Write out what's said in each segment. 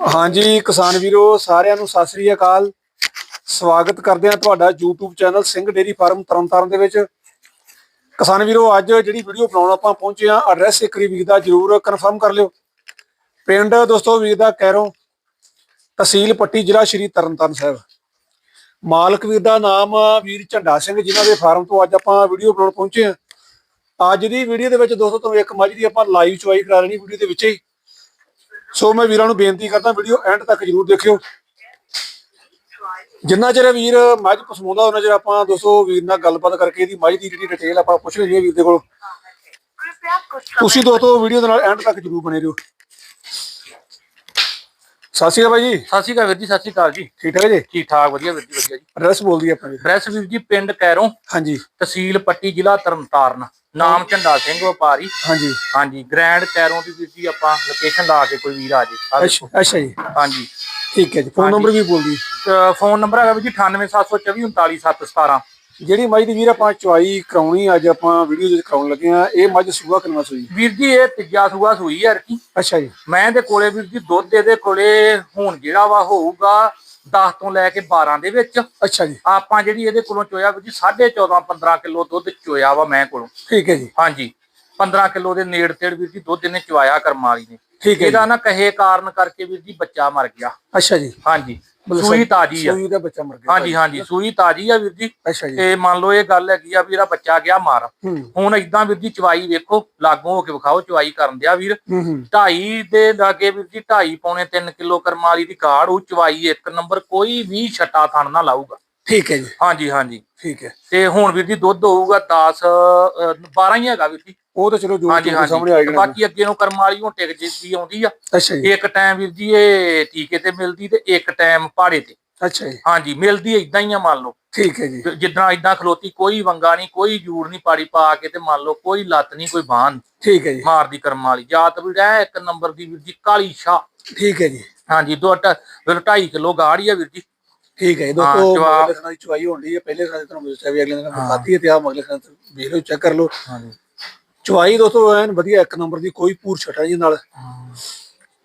ਹਾਂਜੀ, ਕਿਸਾਨ ਵੀਰੋ, ਸਾਰਿਆਂ ਨੂੰ ਸਤਿ ਸ੍ਰੀ ਅਕਾਲ। ਸਵਾਗਤ ਕਰਦੇ ਹਾਂ ਤੁਹਾਡਾ YouTube channel Singh dairy farm Tarn Taran ਦੇ ਵਿੱਚ। ਕਿਸਾਨ ਵੀਰੋ, ਅੱਜ ਜਿਹੜੀ ਵੀਡੀਓ ਬਣਾਉਣ ਆਪਾਂ ਪਹੁੰਚੇ ਆ ਐਡਰੈਸ ਇੱਕ ਵਾਰੀ ਵੀਰ ਦਾ ਜਰੂਰ ਕਨਫਰਮ ਕਰ ਲਿਓ। ਪਿੰਡ ਦੋਸਤੋ, ਵੀਰ ਦਾ ਕੈਰੋਂ ਤਹਿਸੀਲ ਪੱਟੀ ਜ਼ਿਲ੍ਹਾ ਸ਼੍ਰੀ ਤਰਨਤਾਰਨ ਸਾਹਿਬ। ਮਾਲਕ ਵੀਰ ਦਾ ਨਾਮ ਵੀਰ ਝੰਡਾ ਸਿੰਘ, ਜਿਨ੍ਹਾਂ ਦੇ ਫਾਰਮ ਤੋਂ ਅੱਜ ਆਪਾਂ ਵੀਡੀਓ ਬਣਾਉਣ ਪਹੁੰਚੇ ਆ ਅੱਜ ਦੀ ਵੀਡੀਓ ਦੇ ਵਿੱਚ ਦੋਸਤੋ, ਤੁਹਾਨੂੰ ਇੱਕ ਮੱਝ ਦੀ ਆਪਾਂ ਲਾਈਵ ਚੁਆਈ ਕਰਾ ਲੈਣੀ ਵੀਡੀਓ ਦੇ ਵਿੱਚ ਹੀ। ਸੋ ਮੈਂ ਵੀਰਾਂ ਨੂੰ ਬੇਨਤੀ ਕਰਦਾ ਵੀਡੀਓ ਐਂਡ ਤੱਕ ਜਰੂਰ ਦੇਖਿਓ। ਜਿੰਨਾ ਚਿਰ ਵੀਰ ਮੱਝ ਪਸਮਾਉਂਦਾ ਉਹਨਾਂ ਚਿਰ ਆਪਾਂ ਦੋਸਤੋ ਵੀਰ ਨਾਲ ਗੱਲਬਾਤ ਕਰਕੇ ਇਹਦੀ ਮੱਝ ਦੀ ਜਿਹੜੀ ਡਿਟੇਲ ਆਪਾਂ ਪੁੱਛ ਲਈਏ ਵੀਰ ਦੇ ਕੋਲ। ਤੁਸੀਂ ਦੋਸਤੋ ਵੀਡੀਓ ਦੇ ਨਾਲ ਐਂਡ ਤੱਕ ਜਰੂਰ ਬਣੇ ਰਹੋ। ਸਤਿ ਸ਼੍ਰੀ ਅਕਾਲ ਜੀ। ਸਤਿ ਸ਼੍ਰੀ ਅਕਾਲ ਵੀਰ ਜੀ ਸਤਿ ਸ਼੍ਰੀ ਅਕਾਲ ਜੀ। ਠੀਕ ਠਾਕ ਜੀ? ਠੀਕ ਠਾਕ ਵਧੀਆ ਵੀਰ ਜੀ ਵਧੀਆ ਜੀ। ਐਡਰੈਸ ਬੋਲ ਦਈਏ ਆਪਾਂ ਜੀ। ਐਡਰੈਸ ਵੀਰ ਜੀ ਪਿੰਡ ਕੈਰੋਂ ਹਾਂਜੀ। ਤਹਿਸੀਲ ਪੱਟੀ ਜ਼ਿਲ੍ਹਾ ਤਰਨਤਾਰਨ। ਨਾਮ ਝੰਡਾ ਸਿੰਘ ਵਪਾਰੀ। ਹਾਂਜੀ। ਹਾਂਜੀ ਗ੍ਰੈਂਡ ਕੈਰੋਂ ਦੀ ਵੀਰ ਜੀ ਆਪਾਂ ਲੋਕੇਸ਼ਨ ਲਾ ਕੇ ਕੋਈ ਵੀਰ ਆ ਜੇ। ਅੱਛਾ। ਅੱਛਾ ਜੀ। ਹਾਂਜੀ। ਠੀਕ ਹੈ ਜੀ। ਫੋਨ ਨੰਬਰ ਵੀ ਬੋਲ ਤੇ ਫੋਨ ਨੰਬਰ ਹੈਗਾ ਵੀਰ ਜੀ 98724 ਜਿਹੜੀ ਮੱਝ ਦੀ ਵੀਰ ਆਪਾਂ ਚੁਆਈ ਕਰਾਉਣੀ ਅੱਜ ਆਪਾਂ ਵੀਡੀਓ ਵਿੱਚ ਕਰਾਉਣ ਲੱਗੇ ਆ ਇਹ ਮੱਝ ਸੂਆ ਕਿੰਨਾ ਸੂਈ? ਵੀਰ ਜੀ ਇਹ ਤੀਜਾ ਸੂਆ ਸੂਈ ਹੈ ਕੀ ਅੱਛਾ ਜੀ। ਮੈਂ ਦੇ ਕੋਲੇ ਵੀਰ ਜੀ ਦੁੱਧ ਇਹਦੇ ਕੋਲੇ ਹੁਣ ਜਿਹੜਾ ਵਾ ਹੋਊਗਾ 10 ਤੋਂ ਲੈ ਕੇ 12 ਦੇ ਵਿੱਚ। ਅੱਛਾ ਜੀ। ਆਪਾਂ ਜਿਹੜੀ ਇਹਦੇ ਕੋਲੋਂ ਚੋਇਆ ਵੀਰ ਜੀ 14.5 15 ਕਿਲੋ ਦੁੱਧ ਚੋਇਆ ਵਾ ਮੈਂ ਕੋਲੋਂ। ਠੀਕ ਹੈ ਜੀ। ਹਾਂਜੀ। 15 ਕਿਲੋ ਦੇ ਨੇੜ ਤੇੜ ਵੀਰ ਜੀ ਦੁੱਧ ਇਹਨੇ ਚਵਾਇਆ ਕਰਮ ਵਾਲੀ ਨੇ। ਠੀਕ ਹੈ ਇਹਦਾ ਨਾ ਕਹੇ ਕਾਰਨ ਕਰਕੇ ਵੀਰ ਜੀ ਬੱਚਾ ਮਰ ਗਿਆ। ਅੱਛਾ ਜੀ। ਹਾਂਜੀ। ਸੂਈ ਤਾਜੀ ਆ। ਸੂਈ ਦਾ ਬੱਚਾ ਮਰ ਗਿਆ ਹਾਂਜੀ ਹਾਂਜੀ ਸੂਈ ਤਾਜੀ ਆ ਵੀਰ ਜੀ। ਅੱਛਾ ਜੀ। ਤੇ ਮੰਨ ਲਓ ਇਹ ਗੱਲ ਹੈਗੀ ਆ ਵੀ ਇਹਦਾ ਬੱਚਾ ਗਿਆ ਮਾਰ। ਹੁਣ ਇਦਾਂ ਵੀਰ ਜੀ ਚਵਾਈ ਵੇਖੋ ਲਾਗੋਂ ਹੋ ਕੇ ਵਿਖਾਓ ਚਵਾਈ ਕਰਨ ਦਿਆ ਵੀਰ। ਹੂੰ ਹੂੰ। ਢਾਈ ਦੇ ਲਾਗੇ ਵੀਰ ਜੀ ਢਾਈ ਪੌਣੇ 3 ਕਿਲੋ ਕਰਮਾਲੀ ਦੀ ਕਾੜ ਉਹ ਚਵਾਈ ਇੱਕ ਨੰਬਰ ਕੋਈ ਵੀ ਛੱਟਾ ਥਣ ਨਾ ਲਾਊਗਾ। ਠੀਕ ਹੈ ਜੀ। ਹਾਂਜੀ ਹਾਂਜੀ। ਠੀਕ ਹੈ। ਤੇ ਹੁਣ ਵੀਰ ਜੀ ਦੁੱਧ ਹੋਊਗਾ 10 12 ਹੀ ਹੈਗਾ ਵੀਰ ਜੀ। ਉਹ ਤਾਂ ਚਲੋ ਜੋ ਹਾਂਜੀ ਤੁਹਾਡੇ ਸਾਹਮਣੇ ਆ ਹਾਂਜੀ ਜਾਣਾ ਬਾਕੀ ਅੱਗੇ ਨੂੰ ਕਰਮ ਵਾਲੀ ਹੁਣ ਟਿਕ ਜਿੱਦੀ ਆਉਂਦੀ ਆ। ਅੱਛਾ ਜੀ। ਇੱਕ ਟਾਈਮ ਵੀਰ ਜੀ ਇਹ ਟੀਕੇ ਤੇ ਮਿਲਦੀ ਤੇ ਇੱਕ ਟਾਈਮ ਪਹਾੜੇ ਤੇ। ਅੱਛਾ ਜੀ। ਹਾਂਜੀ ਮਿਲਦੀ ਇਦਾਂ ਹੀ ਆ ਮੰਨ ਲਓ। ਠੀਕ ਹੈ ਜੀ। ਜਿੱਦਾਂ ਇਦਾਂ ਖਲੋਤੀ ਕੋਈ ਵੰਗਾ ਨਹੀਂ ਕੋਈ ਜੂੜ ਨਹੀਂ ਪਾੜੀ ਪਾ ਕੇ ਤੇ ਮੰਨ ਲਓ ਕੋਈ ਲੱਤ ਨਹੀਂ ਕੋਈ ਬਾਂਹ ਨੀ ਠੀਕ ਹੈ ਜੀ। ਮਾਰਦੀ ਕਰਮ ਵਾਲੀ। ਜਾਤ ਵੀ ਰਹਿ ਇੱਕ ਨੰਬਰ ਦੀ ਵੀਰ ਜੀ ਕਾਲੀ ਸ਼ਾ ਠੀਕ ਹੈ ਜੀ। ਹਾਂਜੀ ਦੋ 2.5 ਕਿਲੋ ਗਾੜੀ ਆ ਵੀਰ ਜੀ। ਠੀਕ ਹੈ ਦੋਸਤੋ ਜਵਾਬ- ਮਗਲੇ ਸਨਾਂ ਦੀ ਚੁਆਈ ਹੋਣ ਹੈ ਪਹਿਲੇ ਦੀ ਤੁਹਾਨੂੰ ਦੱਸਿਆ ਵੀ ਅਗਲੇ ਦਿਨ ਖਾਤੀ ਹੈ ਤੇ ਆ ਮਗਲੇ ਸਨਾਂ ਵੇਖ ਲਓ ਚੈੱਕ ਕਰ ਲਓ। ਹਾਂਜੀ। ਚੁਆਈ ਦੋਸਤੋ ਐਨ ਵਧੀਆ ਇੱਕ ਨੰਬਰ ਦੀ ਕੋਈ ਪੂਰ ਛਟਾ ਜੀ ਨਾਲ।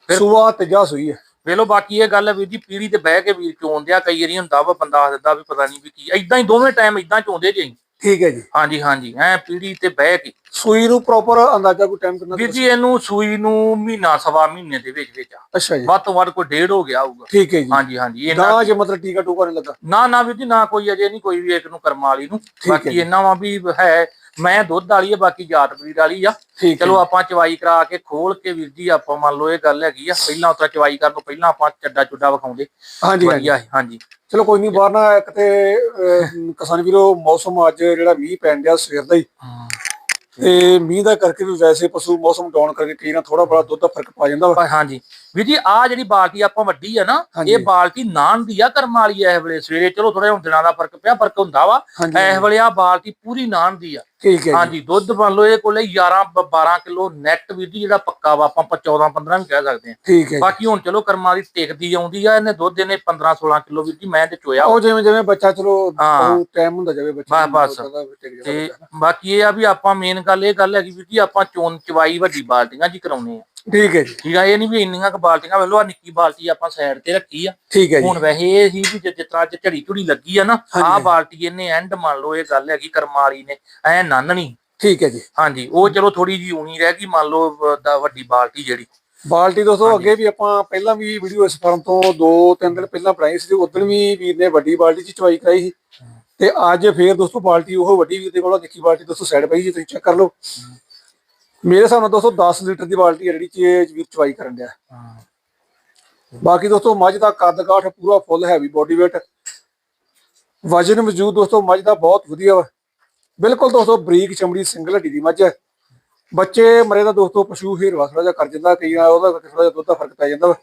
ਸੁਆ ਤੇਜਾ ਸੂਈ ਹੈ। ਵੇਲੋ ਬਾਕੀ ਇਹ ਗੱਲ ਹੈ ਵੀਰ ਜੀ ਪੀੜੀ ਤੇ ਬਹਿ ਕੇ ਵੀਰ ਚੋਂਦੇ ਆ ਕਈ ਵਾਰੀ ਹੁੰਦਾ ਵਾ ਬੰਦਾ ਦਿੰਦਾ ਵੀ ਪਤਾ ਨਹੀਂ ਵੀ ਕੀ ਇਦਾਂ ਹੀ ਦੋਵੇਂ ਟਾਈਮ ਇਦਾਂ ਚੋਂਦੇ ਜੇ ਠੀਕ ਹੈ ਜੀ। ਹਾਂਜੀ ਹਾਂਜੀ ਐ ਪੀੜੀ ਤੇ ਬਹਿ ਕੇ। ਸੂਈ ਨੂੰ ਪ੍ਰੋਪਰ ਅੰਦਾਜ਼ਾ ਕੋਈ ਟਾਈਮ ਕਿੰਨਾ ਵੀਰ ਜੀ ਇਹਨੂੰ ਸੂਈ ਨੂੰ ਮਹੀਨਾ ਸਵਾ ਮਹੀਨੇ ਦੇ ਵਿੱਚ ਵਿੱਚ ਆ। ਅੱਛਾ ਜੀ। ਵੱਧ ਤੋਂ ਵੱਧ ਕੋਈ ਡੇਢ ਹੋ ਗਿਆ ਹੋਊਗਾ। ਠੀਕ ਹੈ ਜੀ। ਹਾਂਜੀ ਹਾਂਜੀ ਇਹਨਾਂ ਗਾਂ ਜੇ ਮਤਲਬ ਟੀਕਾ ਟੂਕਾ ਨਹੀਂ ਲੱਗਾ। ਨਾ ਨਾ ਵੀਰ ਜੀ ਨਾ ਕੋਈ ਅਜੇ ਨਹੀਂ ਕੋਈ ਵੀ ਇੱਕ ਨੂੰ ਕਰਮ ਵਾਲੀ ਨੂੰ। ਬਾਕੀ। ਇਹਨਾਂ ਵਾ ਵੀ ਹੈ ਮੈਂ ਦੁੱਧ ਵਾਲੀ ਆ ਬਾਕੀ ਜਾਤ ਬਰੀਡ ਵਾਲੀ ਆ। ਠੀਕ ਚਲੋ ਆਪਾਂ ਚਵਾਈ ਕਰਾ ਕੇ ਖੋਲ ਕੇ ਵੀਰ ਜੀ ਆਪਾਂ ਮੰਨ ਲਓ ਇਹ ਗੱਲ ਹੈਗੀ ਆ ਪਹਿਲਾਂ ਉਤਰਾ ਚਵਾਈ ਕਰਨ ਤੋਂ ਪਹਿਲਾਂ ਆਪਾਂ ਚੱਡਾ ਚੁੱਡਾ ਵਿਖਾਉਂਦੇ। ਹਾਂਜੀ ਹਾਂਜੀ। ਵਧੀਆ ਹਾਂਜੀ। ਚਲੋ ਕੋਈ ਨਹੀਂ ਬਾਹਰ ਨਾ ਇੱਕ ਤੇ ਕਿਸਾਨ ਵੀਰੋ ਮੌਸਮ ਅੱਜ ਜਿਹੜਾ ਮੀਂਹ ਪੈਣ ਡਿਆ ਸਵੇਰ ਦਾ ਹੀ। ਤੇ ਮੀਂਹ ਦਾ ਕਰਕੇ ਵੀ ਵੈਸੇ ਪਸ਼ੂ ਮੌਸਮ ਡਾਊਨ ਕਰਕੇ ਕਈ ਨਾ ਥੋੜਾ ਬੜਾ ਦੁੱਧ ਦਾ ਫ਼ਰਕ ਪਾ ਜਾਂਦਾ ਵਾ। ਹਾਂਜੀ। ਵੀਰ ਜੀ ਆ ਜਿਹੜੀ ਬਾਲਟੀ ਆਪਾਂ ਵੱਡੀ ਆ ਨਾ। ਇਹ ਬਾਲਟੀ ਨਾਨ ਦੀ ਆ ਕਰਮ ਵਾਲੀ ਐ ਇਸ ਵੇਲੇ। ਸਵੇਰੇ ਚਲੋ ਥੋੜਾ ਹੁਣ ਦਿਨਾਂ ਦਾ ਫ਼ਰਕ ਪਿਆ ਫ਼ਰਕ ਹੁੰਦਾ ਵਾ। ਇਸ ਵੇਲੇ ਆ ਬਾਲਟੀ ਪੂਰੀ ਨਾਨ ਦੀ ਆ। ਠੀਕ ਹੈ ਹਾਂਜੀ ਦੁੱਧ ਮੰਨ ਲਓ ਇਹ ਕੋਲੇ 11 ਬ- 12 ਕਿਲੋ ਨੈਟ ਵੀਰ ਜੀ ਜਿਹੜਾ ਪੱਕਾ ਵਾ ਆਪਾਂ 14 15 ਵੀ ਕਹਿ ਸਕਦੇ ਆ ਠੀਕ ਹੈ ਬਾਕੀ ਹੁਣ ਚਲੋ ਕਰਮਾਂ ਦੀ ਟਿਕਦੀ ਆਉਂਦੀ ਆ ਇਹਨੇ ਦੁੱਧ ਇਹਨੇ 15 16 ਕਿਲੋ ਵੀਰ ਜੀ ਮੈਂ ਤੇ ਚੋਇਆ। ਉਹ ਜਿਵੇਂ ਜਿਵੇਂ ਬੱਚਾ ਚਲੋ ਹਾਂ। ਉਹ ਟਾਈਮ ਹੁੰਦਾ ਜਾਵੇ ਬੱਚਾ ਬਸ, ਤੇ। ਬਾਕੀ ਇਹ ਆ ਵੀ ਆਪਾਂ ਮੇਨ ਗੱਲ ਇਹ ਗੱਲ ਹੈਗੀ ਵੀਰ ਜੀ ਆਪਾਂ ਚੋਣ ਚਵਾਈ ਵੱਡੀ ਬਾਲਟੀਆਂ ਜੀ ਕਰਾਉਨੇ ਆ। ਠੀਕ ਹੈ ਜੀ। ਠੀਕ ਆ ਇਹ ਨਹੀਂ ਵੀ ਇੰਨੀਆਂ ਕ ਬਾਲਟੀਆਂ ਵੇਲੋ ਆ ਨਿੱਕੀ ਬਾਲਟੀ ਆਪਾਂ ਸਾਈਡ ਤੇ ਰੱਖੀ ਆ। ਠੀਕ ਹੈ ਜੀ। ਹੁਣ ਵੈਸੇ ਇਹ ਸੀ ਵੀ ਜਿਸ ਤਰ੍ਹਾਂ ਅੱਜ ਝੜੀ ਝੁੜੀ ਲੱਗੀ ਆ ਨਾ ਹਾਂਜੀ। ਬਾਲਟੀ ਇਹਨੇ ਐਂਡ ਮੰਨ ਲਓ ਇਹ ਗੱਲ ਹੈਗੀ ਕਰਮ ਵਾਲੀ ਨੇ ਐ ਨੰਨਣੀ। ਠੀਕ ਹੈ ਜੀ। ਹਾਂਜੀ ਉਹ ਚਲੋ ਥੋੜੀ ਜੀ ਉਣੀ ਰਹਿ ਗਈ ਮੰਨ ਲਓ ਦਾ ਵੱਡੀ ਬਾਲਟੀ ਜਿਹੜੀ। ਬਾਲਟੀ ਦੋਸਤੋ ਅੱਗੇ ਵੀ ਆਪਾਂ ਪਹਿਲਾਂ ਵੀ ਵੀਡੀਓ ਇਸ ਫਾਰਮ ਤੋਂ ਦੋ ਤਿੰਨ ਦਿਨ ਪਹਿਲਾਂ ਬਣਾਈ ਸੀ ਉਦੋਂ ਵੀ ਵੀਰ ਨੇ ਵੱਡੀ ਬਾਲਟੀ 'ਚ ਚਵਾਈ ਕਰਾਈ ਸੀ। ਤੇ ਅੱਜ ਫੇਰ ਦੋਸਤੋ ਬਾਲਟੀ ਉਹ ਵੱਡੀ ਵੀਰ ਦੇ ਕੋਲ ਆ, ਨਿੱਕੀ ਬਾਲਟੀ ਦੋਸਤੋ ਸਾਈਡ ਪਈ ਜੀ ਤੁਸੀਂ ਚੈੱਕ ਕਰ ਲਓ। ਮੇਰੇ ਹਿਸਾਬ ਨਾਲ ਦੋਸਤੋ 10 ਲੀਟਰ ਦੀ ਬਾਲਟੀ ਹੈ ਜਿਹੜੀ ਚ ਇਹ ਵੀਰ ਚਵਾਈ ਕਰਨ ਡਿਆ। ਬਾਕੀ ਦੋਸਤੋ ਮੱਝ ਦਾ ਕੱਦ ਕਾਠ ਪੂਰਾ ਫੁੱਲ ਹੈਵੀ ਬੋਡੀ weight ਵਜਨ ਮੌਜੂਦ ਦੋਸਤੋ ਮੱਝ ਦਾ ਬਹੁਤ ਵਧੀਆ ਵਾ। ਬਿਲਕੁਲ ਦੋਸਤੋ ਬਰੀਕ ਚਮੜੀ ਸਿੰਗਲ ਹੱਡੀ ਦੀ ਮੱਝ ਹੈ। ਬੱਚੇ ਮਰੇ ਦਾ ਦੋਸਤੋ ਪਸ਼ੂ ਹੀਰਵਾ ਥੋੜਾ ਜਿਹਾ ਕਰ ਜਾਂਦਾ ਕਈ ਵਾਰ ਉਹਦਾ ਥੋੜਾ ਜਿਹਾ ਦੁੱਧ ਦਾ ਫ਼ਰਕ ਪੈ ਜਾਂਦਾ ਵਾ।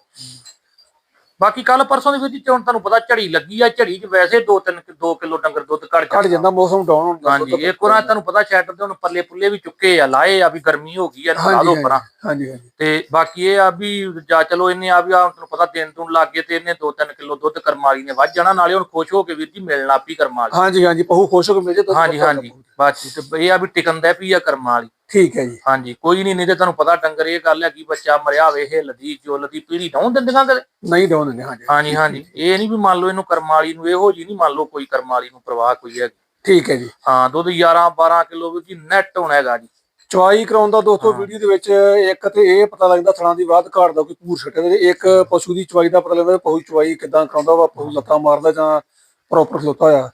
ਬਾਕੀ ਕੱਲ ਪਰਸੋਂ ਦੇ ਵਿੱਚ ਹੁਣ ਤੁਹਾਨੂੰ ਪਤਾ ਝੜੀ ਲੱਗੀ ਆ ਝੜੀ 'ਚ ਵੈਸੇ 2-3 2 ਕਿਲੋ ਡੰਗਰ ਦੁੱਧ ਘਟ ਘਟ ਜਾਂਦਾ। ਮੌਸਮ ਡਾਊਨ ਹੁੰਦਾ ਹਾਂਜੀ ਇੱਕ ਵਾਰ ਤੁਹਾਨੂੰ ਪਤਾ ਸ਼ੈਟਰ ਤੇ ਹੁਣ ਪੱਲੇ ਪੁੱਲੇ ਵੀ ਚੁੱਕੇ ਆ ਲਾਏ ਆ ਵੀ ਗਰਮੀ ਹੋ ਗਈ ਆ ਲਾ ਹਾਂਜੀ ਲਓ ਪਰਾਂ। ਹਾਂਜੀ ਹਾਂਜੀ। ਤੇ ਬਾਕੀ ਇਹ ਆ ਵੀ ਜਾ ਚਲੋ ਇਹਨੇ ਆ ਵੀ ਆ ਤੁਹਾਨੂੰ ਪਤਾ ਦਿਨ ਤੋਂ ਲੱਗ ਗਏ ਤੇ ਇਹਨੇ 2-3 ਕਿਲੋ ਦੁੱਧ ਕਰਮਾਲੀ ਨੇ ਵੱਧ ਜਾਣਾ ਨਾਲੇ ਹੁਣ ਖੁਸ਼ ਹੋ ਕੇ ਵੀਰ ਜੀ ਮਿਲਣ ਪਈ ਕਰਮਾਲੀ ਹਾਂਜੀ ਹਾਂਜੀ ਪਹੂ ਖੁਸ਼ ਹੋ ਕੇ ਮਿਲ ਜੇ ਹਾਂਜੀ ਹਾਂਜੀ ਬਾਕੀ ਤੇ ਇਹ ਆ ਵੀ ਟਿਕਣ ਦਾ ਪਈ ਆ ਕਰਮਾਲੀ ਠੀਕ ਹੈ ਜੀ। ਹਾਂਜੀ ਕੋਈ ਨਹੀਂ ਨਹੀਂ ਤੇ ਤੁਹਾਨੂੰ ਪਤਾ ਡੰਗਰ ਇਹ ਗੱਲ ਹੈ ਕਿ ਬੱਚਾ ਮਰਿਆ ਹੋਵੇ ਹਿੱਲਦੀ ਜੁੱਲਦੀ ਪੀੜੀ ਡਾਉਂ ਦਿੰਦੀਆਂ ਕਦੇ? ਨਹੀਂ ਡਾਉਣ ਦਿੰਦੇ ਹਾਂਜੀ। ਹਾਂਜੀ ਹਾਂਜੀ ਇਹ ਨਹੀਂ ਵੀ ਮੰਨ ਲਓ ਇਹਨੂੰ ਕਰਮ ਵਾਲੀ ਨੂੰ ਇਹੋ ਜੀ ਨਹੀਂ ਮੰਨ ਲਓ ਕੋਈ ਕਰਮ ਵਾਲੀ ਨੂੰ ਪ੍ਰਵਾਹ ਕੋਈ ਹੈ ਠੀਕ ਹੈ ਜੀ। ਹਾਂ ਦੁੱਧ 11 12 ਕਿਲੋ ਵੀ ਨੈਟ ਹੋਣਾ ਹੈਗਾ ਜੀ। ਚਵਾਈ ਕਰਾਉਣ ਦਾ ਦੋਸਤੋ ਵੀਡੀਓ ਦੇ ਵਿੱਚ ਇੱਕ ਤੇ ਇਹ ਪਤਾ ਲੱਗਦਾ ਥਣਾ ਦੀ ਬਾਤ ਘਾਟ ਦਾ ਕੋਈ ਪੂਰ ਛੱਟੇ ਦੇ ਇੱਕ ਪਸ਼ੂ ਦੀ ਚਵਾਈ ਦਾ ਪਤਾ ਲੱਗਦਾ ਪਸ਼ੂ ਚਵਾਈ ਕਿਦਾਂ ਕਰਾਉਂਦਾ ਵਾ ਪਸ਼ੂ ਲੱਤਾਂ ਮਾਰਦਾ ਜਾਂ ਪ੍ਰੋਪਰ ਖਲੋਤਾ ਹੋਇਆ।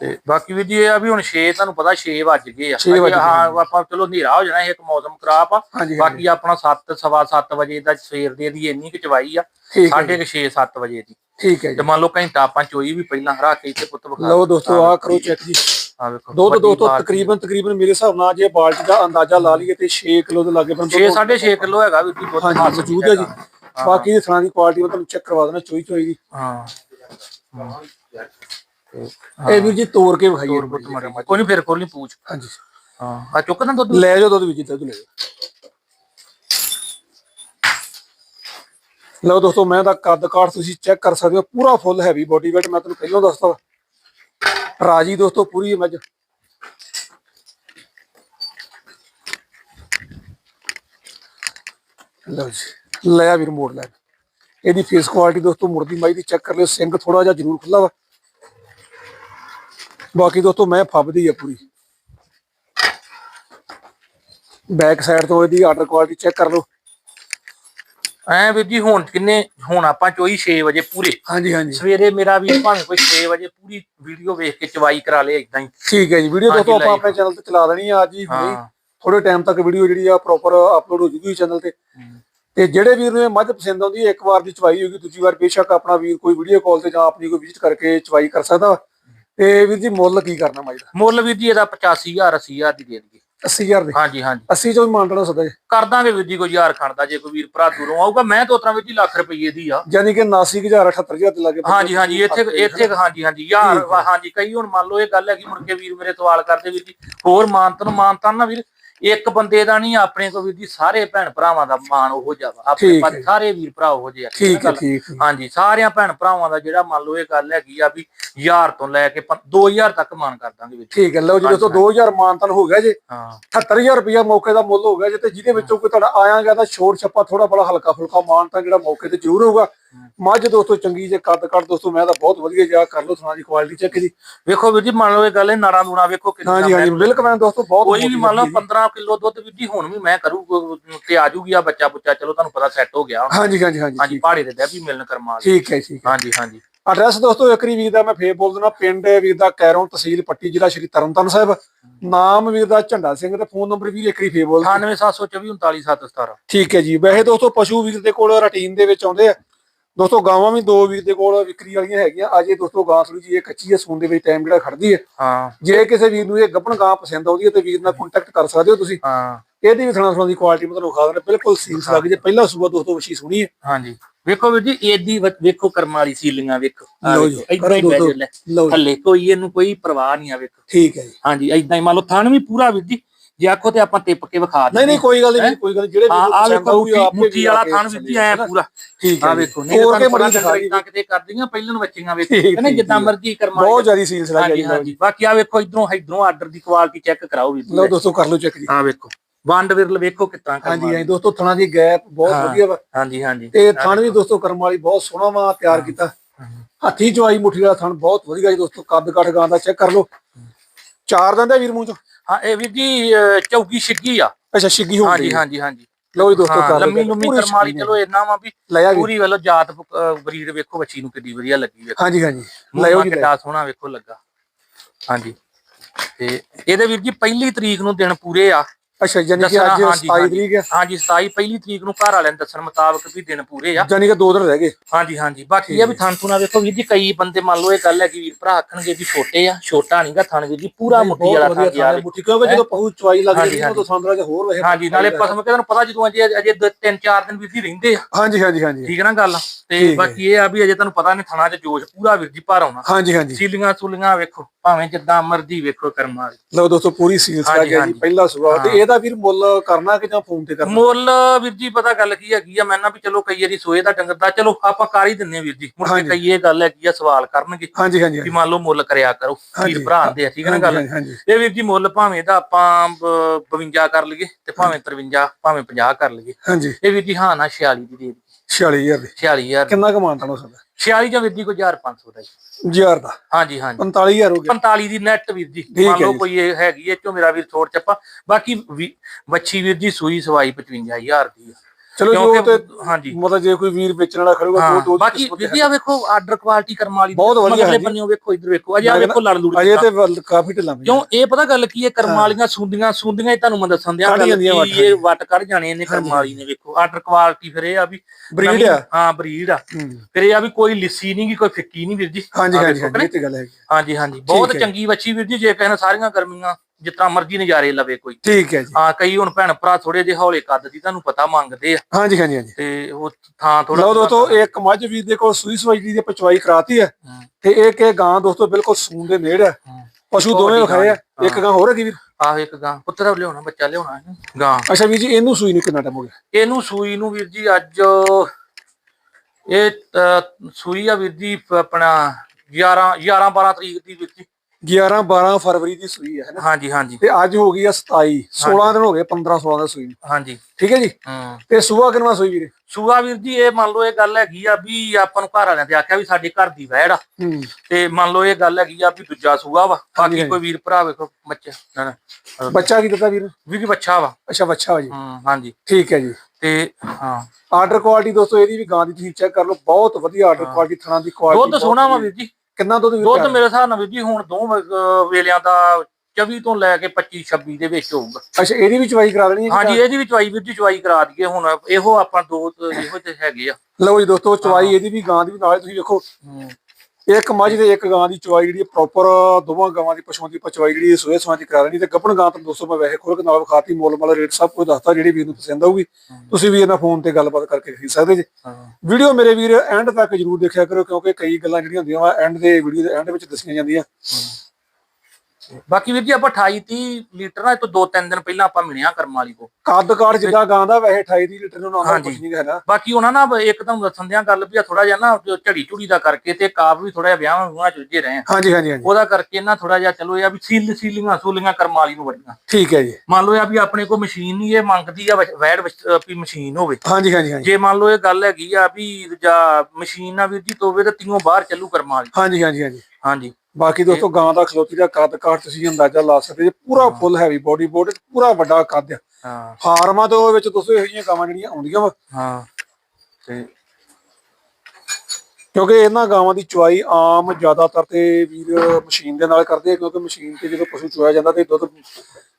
ਤੇ ਬਾਕੀ ਵੀ ਜੀ ਇਹ ਆ ਵੀ ਹੁਣ 6 ਤੁਹਾਨੂੰ ਪਤਾ 6 ਵੱਜ ਗਏ ਆ। ਛੇ ਵੱਜ ਅਜੇ ਹਾਂ ਆਪਾਂ ਚਲੋ ਹਨੇਰਾ ਹੋ ਜਾਣਾ ਇਹ ਇੱਕ ਮੌਸਮ ਖਰਾਬ ਆ। ਹਾਂਜੀ ਬਾਕੀ ਆਪਣਾ 7 ਸਵਾ 7 ਵਜੇ ਦਾ ਸਵੇਰ ਦੇ ਇੰਨੀ ਕਿ ਚਵਾਈ ਆ ਠੀਕ ਹੈ ਸਾਢੇ ਕੁ 6 7 ਵਜੇ ਦੀ। ਠੀਕ ਹੈ ਤੇ ਜੀ। ਮੰਨ ਲਓ ਘੰਟਾ ਆਪਾਂ ਚੋਈ ਵੀ ਪਹਿਲਾਂ ਹਰਾ ਕੇ ਇੱਥੇ ਪੁੱਤ ਵਿਖਾ ਲਓ ਦੋਸਤੋ ਆ ਕਰੋ ਚੈੱਕ ਜੀ। ਆ ਵੇਖੋ ਦੁੱਧ ਦੋਸਤੋ। ਤਕਰੀਬਨ ਤਕਰੀਬਨ ਮੇਰੇ ਹਿਸਾਬ ਨਾਲ ਜੇ ਬਾਲਟੀ ਦਾ ਅੰਦਾਜ਼ਾ ਲਾ ਲਈਏ ਤੇ 6 ਕਿਲੋ ਦੇ ਲਾਗੇ ਬੰਦ 6 6.5 ਕਿਲੋ ਹੈਗਾ ਵੀ ਜੀ ਦੁੱਧ ਹਾਂਜੀ ਮੌਜੂਦ ਹੈ ਜੀ। ਬਾਕੀ ਦੀ ਥਣਾ ਦੀ ਕੁਆਲਿਟੀ ਮੈਂ ਤੁਹਾਨੂੰ ਚੈੱਕ ਕਰਵਾ ਦੇਣਾ ਚੋਈ ਚੋਈ ਦੀ ਹਾਂ। ਇਹ ਵੀਰ ਜੀ ਤੋੜ ਕੇ ਵਿਖਾਈਏ ਕੋਈ ਨਹੀਂ ਫਿਰ ਕੋਲ ਨਹੀਂ ਪੂਛ। ਹਾਂਜੀ। ਹਾਂ ਆ ਚੁੱਕ ਨਾ ਦੁੱਧ। ਲੈ ਜਾਓ ਦੁੱਧ ਵੀ ਜੀ ਦੁੱਧ ਲੈ ਜਾਓ। ਲਓ ਦੋਸਤੋ ਮੈਂ ਦਾ ਕੱਦ ਕਾਠ ਤੁਸੀਂ ਚੈੱਕ ਕਰ ਸਕਦੇ ਹੋ ਪੂਰਾ ਫੁੱਲ ਹੈਵੀ ਬੋਡੀ weight ਮੈਂ ਤੁਹਾਨੂੰ ਪਹਿਲਾਂ ਦੱਸਤਾ। ਵਾ। ਰਾਜੀ ਦੋਸਤੋ ਪੂਰੀ ਮੱਝ। ਲਓ ਜੀ ਲੈ ਆ ਵੀਰ ਮੋੜ ਲੈ। ਇਹਦੀ ਫੇਸ ਕੁਆਲਿਟੀ ਦੋਸਤੋ ਮੁਰਦੀ ਮਾਈ ਦੀ ਚੈੱਕ ਕਰ ਲਿਓ ਸਿੰਘ ਥੋੜਾ ਜਿਹਾ ਜ਼ਰੂਰ ਖੁੱਲਾ ਵਾ। ਬਾਕੀ ਦੋਸਤੋ ਮੈਂ ਫੱਬਦੀ ਆ ਪੂਰੀ। ਬੈਕ ਸਾਈਡ ਤੋਂ ਇਹਦੀ ਆਰਡਰ ਕੁਆਲਿਟੀ ਚੈੱਕ ਕਰ ਲਓ। ਐ ਵੀਰ ਜੀ ਹੁਣ ਕਿੰਨੇ ਹੁਣ ਆਪਾਂ ਚੋਈ 6 ਵਜੇ ਪੂਰੇ। ਹਾਂਜੀ ਹਾਂਜੀ। ਸਵੇਰੇ ਮੇਰਾ ਵੀ ਭਾਵੇਂ ਕੋਈ 6 ਵਜੇ ਪੂਰੀ ਵੀਡੀਓ ਵੇਖ ਕੇ ਚਵਾਈ ਕਰਾ ਲੇ ਇਦਾਂ ਹੀ। ਠੀਕ ਹੈ ਜੀ ਵੀਡੀਓ ਦੋਸਤੋ ਆਪਾਂ। ਆਪਣੇ ਚੈਨਲ ਤੇ ਚਲਾ ਦੇਣੀ ਆ ਅੱਜ ਹੀ ਹੁਣੇ। ਥੋੜੇ ਟਾਈਮ ਤੱਕ ਵੀਡੀਓ ਜਿਹੜੀ ਆ ਪ੍ਰੋਪਰ ਅਪਲੋਡ ਹੋ ਜੂਗੀ ਚੈਨਲ ਤੇ। ਤੇ ਜਿਹੜੇ ਵੀਰ ਨੂੰ ਇਹ ਮੱਝ ਪਸੰਦ ਆਉਂਦੀ ਹੈ ਇੱਕ ਵਾਰ ਦੀ ਚਵਾਈ ਹੋਗੀ ਦੂਜੀ ਵਾਰ ਬੇਸ਼ੱਕ ਆਪਣਾ ਵੀਰ ਕੋਈ ਵੀਡੀਓ ਕਾਲ ਤੇ ਜਾਂ ਆਪਣੀ ਕੋਈ ਵਿਜ਼ਿਟ ਕਰਕੇ ਚਵਾਈ ਕਰ ਸਕਦਾ। ਤੇ ਵੀਰ ਜੀ ਮੁੱਲ ਕੀ ਕਰਨਾ ਮੱਝ ਦਾ? ਮੁੱਲ ਵੀਰ ਜੀ ਇਹਦਾ 85000 80000 ਦੀ ਦੇ ਦੇਣਗੇ 80000 ਦੇ? ਹਾਂਜੀ ਹਾਂਜੀ। 80 ਚੋਂ ਵੀ ਮੰਨਣਾ ਸਦਾ ਕਰ ਦਾਂਗੇ ਵੀਰ ਜੀ ਕੋਈ ਯਾਰ ਖੜਦਾ ਜੇ ਕੋਈ ਵੀਰ ਭਰਾ ਦੂਰੋਂ ਆਊਗਾ ਮੈਂ ਤਾਂ ਉਤਰਾ ਵੀਰ ਜੀ ਲੱਖ ਰੁਪਏ ਦੀ ਆ। ਯਾਨੀ ਕਿ 89000 78000 ਦੇ ਲੱਗੇ ਹਾਂਜੀ ਹਾਂਜੀ ਇੱਥੇ ਇੱਥੇ ਹਾਂਜੀ ਹਾਂਜੀ ਯਾਰ। ਹਾਂਜੀ ਕਈ ਹੁਣ ਮੰਨ ਲਓ ਇਹ ਗੱਲ ਹੈ ਕਿ ਮੁੜ ਕੇ ਵੀਰ ਮੇਰੇ ਸਵਾਲ ਕਰਦੇ ਵੀਰ ਜੀ। ਹੋਰ ਮਾਨਤਨ ਮਾਨਤਨ ਨਾ ਵੀਰ ਇੱਕ ਬੰਦੇ ਦਾ ਨਹੀਂ ਆਪਣੇ ਕੋ ਵੀਰ ਜੀ ਸਾਰੇ ਭੈਣ ਭਰਾਵਾਂ ਦਾ ਮਾਨ ਉਹੋ ਜਿਹਾ ਵਾ। ਆਪਣੇ ਹੈ। ਸਾਰੇ ਵੀਰ ਭਰਾ ਉਹੋ ਜਿਹੇ ਆ ਠੀਕ? ਠੀਕ। ਹਾਂਜੀ ਸਾਰਿਆਂ ਭੈਣ ਭਰਾਵਾਂ ਦਾ ਜਿਹੜਾ ਮੰਨ ਲਓ ਇਹ ਗੱਲ ਹੈਗੀ ਆ ਵੀ 1000 ਤੋਂ ਲੈ ਕੇ 2000 ਤੱਕ ਮਾਨ ਕਰ ਦਾਂਗੇ ਵੀਰ ਜੀ। ਠੀਕ ਹੈ ਲਓ ਜੀ ਦੋਸਤੋ 2000 ਮਾਨਤਨ ਹੋ ਗਿਆ ਜੇ ਹਾਂ 78000 ਰੁਪਇਆ ਮੌਕੇ ਦਾ ਮੁੱਲ ਹੋ ਗਿਆ ਜੇ ਤੇ ਜਿਹਦੇ ਵਿੱਚੋਂ ਕੋਈ ਤੁਹਾਡਾ ਆਇਆ ਗਿਆ ਤਾਂ ਛੋਟ ਛੱਪਾ ਥੋੜਾ ਬੜਾ ਹਲਕਾ ਫੁਲਕਾ ਮਾਨ ਤਾਂ ਜਿਹੜਾ ਮੌਕੇ ਤੇ ਜ਼ਰੂਰ ਹੋਊਗਾ ਮੱਝ ਦੋਸਤੋ ਚੰਗੀ ਜੇ ਕੱਦ ਕੱਦ ਦੋਸਤੋ ਮੈਂ ਤਾਂ ਬਹੁਤ ਵਧੀਆ ਜਿਹਾ ਕਰ ਲਓ ਦੀ ਕੁਆਲਿਟੀ ਚੈੱਕ ਜੀ। ਵੇਖੋ ਵੀਰ ਜੀ ਮੰਨ ਲਓ ਇਹ ਗੱਲ ਹੈ ਨਾੜਾ ਨੂਣਾ ਵੇਖੋ ਕਿੰਨਾ ਹਾਂਜੀ ਹਾਂਜੀ ਮਿਲਕ ਮੈਨ ਦੋਸਤੋ ਬਹੁਤ ਕੋਈ ਵੀ ਮੰਨ ਲਓ ਲੱਗੀ ਜੀ। 15 ਕਿਲੋ ਦੁੱਧ ਵੀਰ ਜੀ ਹੁਣ ਵੀ ਮੈਂ ਕਰੂ ਤੇ ਆ ਜੂਗੀ ਆ ਬੱਚਾ ਬੁੱਚਾ ਚਲੋ ਤੁਹਾਨੂੰ ਪਤਾ ਸੈੱਟ ਹੋ ਗਿਆ। ਹਾਂਜੀ ਹਾਂਜੀ ਹਾਂਜੀ ਹਾਂਜੀ ਪਹਾੜੇ ਦੇ ਡੈਬੀ ਮਿਲਣ ਕਰਮਾ ਠੀਕ ਹੈ ਠੀਕ ਹਾਂਜੀ ਹਾਂਜੀ। ਐਡਰੈਸ ਦੋਸਤੋ ਇੱਕਰੀ ਵੀਰ ਦਾ ਮੈਂ ਫੇਰ ਬੋਲ ਦਿੰਦਾ ਪਿੰਡ ਵੀਰ ਦਾ ਕੈਰੋਂ ਤਹਿਸੀਲ ਪੱਟੀ ਜ਼ਿਲ੍ਹਾ ਸ਼੍ਰੀ ਤਰਨਤਾਰਨ ਸਾਹਿਬ। ਨਾਮ ਵੀਰ ਦਾ ਝੰਡਾ ਸਿੰਘ ਤੇ ਫੋਨ ਨੰਬਰ ਵੀਰ ਇੱਕਰੀ ਫੇਰ ਬੋਲ ਦਿਓ। 98724 39717 ਠੀਕ ਹੈ ਜੀ ਵੈਸੇ ਦੋਸਤੋ ਪਸ਼ੂ ਵੀਰ ਦੇ ਕੋਲ ਰੁਟੀਨ ਦੇ ਵਿੱਚ ਆਉਂਦੇ ਆ। ਦੋਸਤੋ ਗਾਵਾਂ ਵੀ ਦੋ ਵੀਰ ਦੇ ਕੋਲ ਵਿਕਰੀ ਵਾਲੀਆਂ ਹੈਗੀਆਂ। ਅਜੇ ਦੋਸਤੋ ਗਾਂ ਥੋੜੀ ਜਿਹੀ ਇਹ ਕੱਚੀ ਹੈ ਸੂਣ ਦੇ ਵਿੱਚ ਟਾਈਮ ਜਿਹੜਾ ਖੜਦੀ ਹੈ ਹਾਂ। ਜੇ ਕਿਸੇ ਵੀਰ ਨੂੰ ਇਹ ਗੱਭਣ ਗਾਂ ਪਸੰਦ ਆਉਂਦੀ ਹੈ ਤੇ ਵੀਰ ਨਾਲ ਕੰਟੈਕਟ ਕਰ ਸਕਦੇ ਹੋ ਤੁਸੀਂ। ਹਾਂ। ਇਹਦੀ ਵੀ ਥਣਾ ਥਣਾ ਦੀ ਕੁਆਲਿਟੀ ਮੈਂ ਤੁਹਾਨੂੰ ਖਾ ਦਿੰਦਾ ਬਿਲਕੁਲ ਸੀਲਸ ਲੱਗ ਜੇ ਪਹਿਲਾ ਸੂਬਾ ਦੋਸਤੋ ਵਸ਼ੀ ਸੁਣੀ ਹੈ ਹਾਂਜੀ। ਵੇਖੋ ਵੀਰ ਜੀ ਵ- ਵੇਖੋ ਕਰਮਾਂ ਵਾਲੀ ਸੀਲੀਆਂ ਵੇਖੋ। ਜੀ, ਏਦਾਂ ਹੀ ਕਰੋ ਬਹਿ ਦੋ- ਜਾਓ ਲੈ। ਲਓ ਜੀ, ਥੱਲੇ ਕੋਈ ਇਹਨੂੰ ਕੋਈ ਪਰਵਾਹ ਨਹੀਂ ਆ ਵੇਖੋ। ਠੀਕ ਹੈ ਜੀ। ਹਾਂਜੀ ਏਦਾਂ ਹੀ ਮੰਨ ਲਓ ਥਣ ਵੀ ਪੂਰਾ ਵੀਰ ਜੀ ਜੇ ਆਖੋ ਤੇ ਆਪਾਂ ਟਿਪ ਕੇ ਵਿਖਾ ਨਹੀਂ ਨਹੀਂ ਕੋਈ ਗੱਲ ਨਹੀਂ ਕੋਈ ਗੱਲ ਜਿਹੜੇ ਹਾਂ ਆ ਵੇਖੋ ਮੁੱਠੀ ਵਾਲਾ ਥਣ ਜੀ ਐ ਪੂਰਾ। ਠੀਕ ਆ ਹੈ ਵੇਖੋ ਨਹੀਂ ਤੋੜ ਕੇ ਤੁਹਾਨੂੰ ਮੜੀ ਪਤਾ ਦਿਖਾ ਇਦਾਂ ਕਿਤੇ ਕਰਦੀਆਂ ਪਹਿਲਾਂ ਬੱਚੀਆਂ ਵੇਖੋ। ਕਹਿੰਦੇ ਜਿੱਦਾਂ। ਮਰਜ਼ੀ ਕਰਮਾਂ ਬਹੁਤ ਜ਼ਿਆਦਾ ਸੀਲਸ ਲੱਗ ਹਾਂਜੀ ਬਾਕੀ ਆ ਵੇਖੋ ਇਧਰੋਂ ਇਧਰੋਂ ਆਰਡਰ ਦੀ ਕੁਆਲਿਟੀ ਚੈੱਕ ਕਰਾਓ ਵੀਰ ਲਓ ਦੋਸਤੋ ਕਰ ਲਓ ਚੈੱਕ ਜੀ। ਆ ਵੇਖੋ ਵੰਡ ਵਿਰਲ ਵੇਖੋ ਕਿੱਦਾਂ ਕਰਮਾਂ ਹਾਂਜੀ ਹਾਂਜੀ ਦੋਸਤੋ ਥਣਾ ਦੀ ਗੈਪ ਬਹੁਤ ਹਾਂ। ਵਧੀਆ ਵਾ। ਹਾਂਜੀ ਹਾਂਜੀ। ਤੇ ਥਣ ਵੀ ਦੋਸਤੋ ਕਰਮ ਵਾਲੀ ਬਹੁਤ ਸੋਹਣਾ ਵਾ ਤਿਆਰ ਕੀਤਾ। ਹੱਥੀ ਚਵਾਈ ਮੁੱਠੀ ਵਾਲਾ ਥਣ ਬਹੁਤ ਵਧੀਆ ਜੀ ਦੋਸਤੋ। ਕੱਦ ਕੱਠ ਗਾਂ ਦਾ ਚੈੱਕ ਕਰ ਲਓ। ਚਾਰ ਦੰਦ ਹੈ ਵੀਰ ਮੂੰਹ ਚ। ਹਾਂ ਇਹ ਵੀਰ ਜੀ ਅਹ, ਚੌਕੀ ਛਿੱਗੀ ਆ। ਅੱਛਾ ਛਿੱਗੀ ਹੋ ਹਾਂਜੀ ਗਈ। ਹਾਂਜੀ ਹਾਂਜੀ ਲਓ ਜੀ ਦੋਸਤੋ ਹਾਂ, ਕਰ ਲੰਮੀ ਲੰਮੀ ਕਰਮਾਲੀ ਚਲੋ ਇੰਨਾ ਵਾ ਵੀ ਲੈ ਆ ਵੀ ਪੂਰੀ ਵੱਲੋਂ ਜਾਤ ਅਹ, ਬਰੀਡ ਵੇਖੋ ਬੱਚੀ ਨੂੰ ਕਿੱਡੀ ਵਧੀਆ ਲੱਗੀ ਵੇਖੋ। ਹਾਂਜੀ ਹਾਂਜੀ। ਮੂੰਹ ਲਿਓ ਜੀ ਕਿੱਡਾ ਸੋਹਣਾ ਵੇਖੋ ਲੱਗਾ। ਹਾਂਜੀ। ਤੇ ਇਹਦੇ ਵੀਰ ਜੀ ਪਹਿਲੀ ਤਰੀਕ ਨੂੰ ਦਿਨ ਪੂਰੇ ਆ। ਅੱਛਾ ਯਾਨੀ ਕਿ ਅੱਜ ਹਾਂਜੀ, 27 ਹਾਂਜੀ। ਤਰੀਕ ਹੈ। ਹਾਂਜੀ 27 ਪਹਿਲੀ ਤਰੀਕ ਨੂੰ ਘਰ ਵਾਲਿਆਂ ਦੇ ਦੱਸਣ ਮੁਤਾਬਕ ਵੀ ਦਿਨ ਪੂਰੇ ਆ। ਯਾਨੀ ਕਿ ਦੋ ਦਿਨ ਰਹਿ ਗਏ। ਹਾਂਜੀ ਹਾਂਜੀ। ਬਾਕੀ ਇਹ ਵੀ ਥਣ ਥੁਣਾ ਵੇਖੋ ਵੀਰ ਜੀ ਕਈ ਬੰਦੇ ਮੰਨ ਲਓ ਇਹ ਗੱਲ ਹੈ ਕਿ ਵੀਰ ਭਰਾ ਆਖਣਗੇ ਵੀ ਛੋਟੇ ਆ ਛੋਟਾ ਨਹੀਂਗਾ ਥਣ ਵੀਰ ਜੀ ਪੂਰਾ ਮੁੱਠੀ ਵਾਲਾ ਥਣ ਯਾਰ ਮੁੱਠੀ ਕਿਉਂਕਿ ਜਦੋਂ ਪਹੂ ਚਵਾਈ ਲੱਗ ਹਾਂਜੀ, ਜਾਂਦੀ ਹੈ। ਉਦੋਂ ਸੰਦਰਾ ਚ ਹੋਰ ਵਹਿ ਹਾਂਜੀ ਨਾਲੇ ਪਸਮ ਕੇ ਤੁਹਾਨੂੰ ਪਤਾ ਜਦੋਂ ਅਜੇ ਅਜੇ ਦੋ- ਤਿੰਨ ਚਾਰ ਦਿਨ ਵੀਰ ਜੀ ਰਹਿੰਦੇ ਆ। ਹਾਂਜੀ ਹਾਂਜੀ ਹਾਂਜੀ। ਠੀਕ ਨਾ ਗੱਲ? ਤੇ। ਬਾਕੀ ਇਹ ਆ ਵੀ ਅਜੇ ਤੁਹਾਨੂੰ ਪਤਾ ਨਹੀਂ ਥਣਾ 'ਚ ਜੋਸ਼ ਪੂਰਾ ਵੀਰ ਜੀ ਭਰ ਆਉਣਾ। ਹਾਂਜੀ ਹਾਂਜੀ। ਸੀਲੀਆਂ ਸੂਲੀਆਂ ਵੇਖੋ ਭਾਵੇਂ ਜਿੱਦਾਂ ਮਰਜ਼ੀ ਵੇਖੋ ਕਰਮਾਂ। ਲਓ ਦੋਸਤੋ ਪੂਰੀ ਸੀਲਸ ਲੱਗ ਗਿਆ ਜੀ। ਪਹਿਲਾ ਸੁਭਾਅ ਤੇ। ਇਹਦਾ ਵੀਰ ਮੁੱਲ ਕਰਨਾ ਕਿ ਜਾਂ ਫੋਨ ਤੇ ਕਰਨਾ? ਮੁੱਲ ਵੀਰ ਜੀ ਪਤਾ ਗੱਲ ਕੀ ਹੈਗੀ ਆ ਮੈਂ ਨਾ ਵੀ ਚਲੋ ਕਈ ਵਾਰੀ ਸੋਏ ਦਾ ਡੰਗਰ ਦਾ ਚਲੋ ਆਪਾਂ ਕਰ ਹੀ ਦਿੰਨੇ ਆ ਵੀਰ ਜੀ। ਮੁੜ ਕੇ। ਕਈ ਇਹ ਗੱਲ ਹੈਗੀ ਆ ਸਵਾਲ ਕਰਨਗੇ ਹਾਂਜੀ ਹਾਂਜੀ ਵੀ ਮੰਨ ਲਓ ਮੁੱਲ ਕਰਿਆ ਕਰੋ। ਵੀਰ ਭਰਾ ਆਂਦੇ ਆ ਠੀਕ ਹੈ ਨਾ ਗੱਲ? ਇਹ ਵੀਰ ਜੀ ਮੁੱਲ ਭਾਵੇਂ ਦਾ ਆਪਾਂ ਬ- 52 ਕਰ ਲਈਏ ਤੇ ਭਾਵੇਂ 53 ਭਾਵੇਂ 50 ਕਰ ਲਈਏ। ਹਾਂਜੀ। ਇਹ ਵੀਰ ਜੀ ਹਾਂ ਨਾ 46 ਦੀ ਦੇ। 46000 ਦੀ। 46000 ਕਿੰਨਾ ਕਮਾਉਂਦਾ ਹੋ ਸਕਦਾ? 46 ਜਾਂ ਵੀਰ ਜੀ ਕੋਈ 1500 ਦਾ ਜੀ। ਦਾ। ਹਾਂਜੀ ਹਾਂਜੀ। 45000 ਹੋ ਗਿਆ। 45 ਦੀ ਨੈਟ ਵੀਰ ਜੀ। ਮੰਨ ਲਓ। ਕੋਈ ਇਹ ਹੈਗੀ ਹੈ ਚੋ ਮੇਰਾ ਵੀਰ ਛੋੜ ਚੱਪਾ ਬਾਕੀ ਵੱਛੀ ਵੀਰ ਜੀ ਸੂਈ ਸਵਾਈ 55000 ਦੀ ਆ। ਚਲੋ ਜੋ ਤੇ ਹਾਂਜੀ। ਮਤਲਬ ਜੇ ਕੋਈ ਵੀਰ ਵੇਚਣ ਵਾਲਾ ਖੜੂਗਾ ਹਾਂ, ਦੋ ਬਾਕੀ ਵੀਰ ਆ ਵੇਖੋ ਆਰਡਰ ਕੁਆਲਿਟੀ ਕਰਮ ਵਾਲੀ ਬਹੁਤ ਵਧੀਆ ਹੈ ਜੀ। ਬੰਨਿਓ ਵੇਖੋ ਇਧਰ ਵੇਖੋ। ਅਜੇ ਆ ਵੇਖੋ ਲੜ ਲੁੜ ਅਜੇ ਤੇ ਕਾਫੀ ਢਿੱਲਾ। ਕਿਉਂ? ਇਹ ਪਤਾ ਗੱਲ ਕੀ ਹੈ ਕਰਮ ਵਾਲੀਆਂ ਸੁੰਦੀਆਂ ਸੁੰਦੀਆਂ ਹੀ ਤੁਹਾਨੂੰ ਮੈਂ ਦੱਸਣ ਦਿਆਂ ਇਹ ਵੱਟ ਕੱਢ ਜਾਣੇ ਇਹਨੇ ਕਰਮ ਵਾਲੀ ਨੇ ਵੇਖੋ। ਆਰਡਰ ਕੁਆਲਿਟੀ ਫਿਰ ਇਹ ਆ ਵੀ ਨਵੀਂ- ਆ। ਹਾਂ ਬਰੀਡ ਆ। ਹੂੰ। ਫਿਰ ਇਹ ਆ ਵੀ ਕੋਈ ਲਿੱਸੀ ਨਹੀਂ ਕੋਈ ਫਿੱਕੀ ਨਹੀਂ ਵੀਰ ਜੀ। ਹਾਂਜੀ ਹਾਂਜੀ ਇਹ ਤੇ ਗੱਲ ਹੈਗੀ ਹਾਂਜੀ ਹਾਂਜੀ। ਬਹੁਤ ਹੈ। ਚੰਗੀ ਵੱਛੀ ਵੀਰ ਜੀ ਜੇ ਕਹਿੰਦੇ ਸਾਰੀਆਂ ਗਰਮੀਆਂ ਜਿੱਦਾਂ ਮਰਜ਼ੀ ਨਜ਼ਾਰੇ ਲਵੇ ਕੋਈ। ਠੀਕ ਹੈ ਜੀ। ਹਾਂ ਕਈ ਹੁਣ ਭੈਣ ਭਰਾ ਥੋੜੇ ਜਿਹੇ ਹੌਲੇ ਕੱਦ ਦੀ ਤੁਹਾਨੂੰ ਪਤਾ ਮੰਗਦੇ ਆ। ਹਾਂਜੀ ਹਾਂਜੀ ਹਾਂਜੀ। ਤੇ ਉਹ ਥਾਂ ਥੋੜਾ ਲਓ ਦੋਸਤੋ ਇੱਕ ਮੱਝ ਵੀਰ ਦੇ ਕੋਲ ਸੂਈ ਸਵਾਈ ਦੀ ਪਚਵਾਈ ਕਰਾਤੀ ਹੈ। ਤੇ ਇੱਕ ਇਹ ਗਾਂ ਦੋਸਤੋ ਬਿਲਕੁਲ ਸੂਨ ਦੇ ਨੇੜ ਹੈ। ਪਸ਼ੂ ਦੋਵੇਂ ਵਿਖਾਏ ਆ। ਇੱਕ ਗਾਂ ਹੋਰ ਹੈਗੀ ਵੀਰ। ਆਹ ਇੱਕ ਗਾਂ। ਪੁੱਤਰ ਲਿਆਉਣਾ ਬੱਚਾ ਲਿਆਉਣਾ ਹੈ। ਗਾਂ। ਅੱਛਾ ਵੀਰ ਜੀ ਇਹਨੂੰ ਸੂਈ ਨੂੰ ਕਿੰਨਾ ਟਾਈਮ ਹੋ ਗਿਆ? ਇਹਨੂੰ ਸੂਈ ਨੂੰ ਵੀਰ ਜੀ ਅੱਜ ਇਹ ਸੂਈ ਆ ਵੀਰ ਜੀ ਆਪਣਾ 11 11 12 ਤਰੀਕ ਦੀ ਵੀਰ ਜੀ। 11 12 ਫਰਵਰੀ ਦੀ ਸੂਈ ਹੈ ਨਾ? ਹਾਂਜੀ ਹਾਂਜੀ। ਤੇ ਅੱਜ ਹੋ ਗਈ ਆ 27 16 ਦਿਨ ਹੋ ਗਏ 15 16 ਦਾ ਸੂਈ ਨੂੰ। ਹਾਂਜੀ। ਠੀਕ ਹੈ ਜੀ? ਹੂੰ। ਤੇ ਸੂਆ ਕਿੰਨਾ ਸੂਈ ਵੀਰੇ? ਸੂਆ ਵੀਰ ਜੀ ਇਹ ਮੰਨ ਲਓ ਇਹ ਗੱਲ ਹੈਗੀ ਆ ਵੀ ਆਪਾਂ ਨੂੰ ਘਰ ਵਾਲਿਆਂ ਤੇ ਆਖਿਆ ਵੀ ਸਾਡੇ ਘਰ ਦੀ ਵਹਿੜ ਆ। ਹੂੰ। ਤੇ ਮੰਨ ਲਓ ਇਹ ਗੱਲ ਹੈਗੀ ਆ ਵੀ ਦੂਜਾ ਸੂਆ ਵਾ ਬਾਕੀ ਹਾਂਜੀ। ਕੋਈ ਵੀਰ ਭਰਾ ਵੇਖੋ ਬੱਚਾ ਨਾ ਨਾ? ਬੱਚਾ ਕੀ ਦਿੱਤਾ ਵੀਰ? ਵੀਰ ਜੀ ਬੱਚਾ ਵਾ। ਅੱਛਾ ਬੱਚਾ ਜੀ। ਹੂੰ ਹਾਂਜੀ। ਠੀਕ ਹੈ ਜੀ। ਤੇ ਹਾਂ। ਆਰਡਰ ਕੁਆਲਿਟੀ ਦੋਸਤੋ ਇਹਦੀ ਵੀ ਗਾਂ ਦੀ ਤੁਸੀਂ ਚੈੱਕ ਕਰ ਲਓ ਬਹੁਤ ਵਧੀਆ ਆਰਡਰ ਕੁਆਲਿਟੀ ਥਣਾ ਦੀ ਕੁਆਲਿਟੀ ਦੁੱਧ ਸੋਹਣਾ ਵਾ ਵੀਰ ਜੀ। ਕਿੰਨਾ ਦੁੱਧ ਵੀਰ ਦੁੱਧ? ਮੇਰੇ ਹਿਸਾਬ ਨਾਲ ਵੀਰ ਜੀ ਹੁਣ ਦੋ ਵੇਲਿਆਂ ਦਾ 24 ਤੋਂ ਲੈ ਕੇ 25 26 ਦੇ ਵਿੱਚ ਹੋਊਗਾ। ਅੱਛਾ ਇਹਦੀ ਵੀ ਚਵਾਈ ਕਰਾ ਦੇਣੀ ਹੈ ਹਾਂਜੀ ਇਹਦੀ ਵੀ ਚਵਾਈ ਵੀਰ ਜੀ ਚਵਾਈ ਕਰਾ ਦਈਏ ਹੁਣ। ਇਹੋ ਆਪਾਂ ਦੋ ਤੇ ਇਹੋ ਤੇ ਹੈਗੇ ਆ। ਲਓ ਜੀ ਦੋਸਤੋ ਚਵਾਈ ਇਹਦੀ ਵੀ ਗਾਂ ਦੀ ਵੀ ਨਾਲੇ ਤੁਸੀਂ ਵੇਖੋ। ਇੱਕ ਮੱਝ ਤੇ ਇੱਕ ਗਾਂ ਦੀ ਚਵਾਈ ਜਿਹੜੀ ਪ੍ਰੋਪਰ ਦੋਵਾਂ ਗਾਵਾਂ ਦੀ ਪਸ਼ੂਆਂ ਦੀ ਚਵਾਈ ਜਿਹੜੀ ਸੋਏ ਸਵਾਂ ਦੀ ਕਰਾ ਤੇ ਗੱਪਣ ਗਾਂ ਤਾਂ ਦੋਸਤੋ ਮੈਂ ਵੈਸੇ ਖੋਲ ਕੇ ਨਾਲ ਵਿਖਾਤੀ ਮੁੱਲ ਮਾਲ ਰੇਟ ਸਭ ਕੁਝ ਦੱਸਤਾ ਜਿਹੜੀ ਵੀਰ ਨੂੰ ਪਸੰਦ ਆਊਗੀ ਤੁਸੀਂ ਵੀ ਇਹਨਾਂ ਫੋਨ ਤੇ ਗੱਲਬਾਤ ਕਰਕੇ ਖਰੀਦ ਸਕਦੇ ਜੀ। ਵੀਡੀਓ ਮੇਰੇ ਵੀਰ ਐਂਡ ਤੱਕ ਜਰੂਰ ਦੇਖਿਆ ਕਰੋ ਕਿਉਂਕਿ ਕਈ ਗੱਲਾਂ ਜਿਹੜੀਆਂ ਹੁੰਦੀਆਂ ਵਾ ਐਂਡ ਦੇ ਵੀਡੀਓ ਦੇ ਐਂਡ ਵਿੱਚ ਦੱਸੀਆਂ ਜਾਂਦੀਆਂ। ਬਾਕੀ ਵੀਰ ਜੀ ਆਪਾਂ 28 30 ਲੀਟਰ ਨਾਲ ਇਹ ਤੋਂ ਦੋ ਤਿੰਨ ਦਿਨ ਪਹਿਲਾਂ ਆਪਾਂ ਮਿਲਿਆ ਕਰਮ ਵਾਲੀ ਕੋ ਕੱਦ ਕਾਠ ਜਿੱਦਾਂ ਗਾਂ ਦਾ ਵੈਸੇ 28 ਦੀ ਲੀਟਰ ਨੂੰ ਨਾ। ਕੁਝ ਨਹੀਂ ਹੈਗਾ। ਬਾਕੀ ਉਹਨਾਂ ਨਾ ਇੱਕ ਤੁਹਾਨੂੰ ਦੱਸਣ ਦਿਆਂ ਗੱਲ ਵੀ ਆ ਥੋੜਾ ਜਿਹਾ ਨਾ ਝੜੀ ਝੁੜੀ ਦਾ ਕਰਕੇ ਤੇ ਕਾਪ ਵੀ ਥੋੜਾ ਜਿਹਾ ਵਿਆਹਾਂ ਵਿਆਹਾਂ ਚ ਰੁੱਝੇ ਰਹੇ ਆ। ਹਾਂਜੀ ਹਾਂਜੀ ਉਹਦਾ ਕਰਕੇ ਨਾ ਥੋੜਾ ਜਿਹਾ ਚਲੋ ਇਹ ਆ ਵੀ ਸੀਲ ਸੀਲੀਆਂ ਸੂਲੀਆਂ ਕਰਮ ਵਾਲੀ ਨੂੰ ਵੱਡੀਆਂ ਠੀਕ ਹੈ ਜੀ। ਮੰਨ ਲਓ ਇਹ ਆ ਵੀ ਆਪਣੇ ਕੋ ਮਸ਼ੀਨ ਨਹੀਂ ਇਹ ਮੰਗਦੀ ਆ ਵ- ਵੈੜ ਵਸ- ਅਹ ਵੀ ਮਸ਼ੀਨ ਹੋਵੇ। ਹਾਂਜੀ ਹਾਂਜੀ ਹਾਂਜੀ। ਜੇ ਮੰਨ ਲਓ ਇਹ ਗੱਲ ਹੈਗੀ ਆ ਵੀ ਜਾਂ ਮਸ਼ੀਨ ਨਾ ਵੀਰ ਜੀ ਤੋਵੇ ਤੇ ਤਿੰਨੋਂ ਬਾਹਰ ਚੱਲੂ ਕਰਮਾਂ ਵਾਲੀ। ਹਾਂਜੀ ਹਾਂਜੀ ਹਾਂਜੀ। ਹਾਂਜੀ। ਬਾਕੀ ਦੋਸਤੋ ਗਾਂ ਦਾ ਖਲੋਤੀ ਦਾ ਕੱਦ ਕਾਠ ਤੁਸੀਂ ਅੰਦਾਜ਼ਾ ਲਾ ਸਕਦੇ ਜੀ ਪੂਰਾ ਫੁੱਲ ਹੈਵੀ ਬੋਡੀ ਬੋਡੀ ਪੂਰਾ ਵੱਡਾ ਕੱਦ ਆ। ਹਾਂ। ਫਾਰਮਾਂ ਦੇ ਵਿੱਚ ਦੋਸਤੋ ਇਹੋ ਜਿਹੀਆਂ ਗਾਵਾਂ ਜਿਹੜੀਆਂ ਆਉਂਦੀਆਂ ਵਾ। ਹਾਂ। ਤੇ ਕਿਉਂਕਿ ਇਹਨਾਂ ਗਾਵਾਂ ਦੀ ਚੁਆਈ ਆਮ ਜ਼ਿਆਦਾਤਰ ਤੇ ਵੀਰ ਮਸ਼ੀਨ ਦੇ ਨਾਲ ਕਰਦੇ ਆ ਕਿਉਂਕਿ ਮਸ਼ੀਨ ਤੇ ਜਦੋਂ ਪਸ਼ੂ ਚੁਆਇਆ ਜਾਂਦਾ ਤੇ ਦੁੱਧ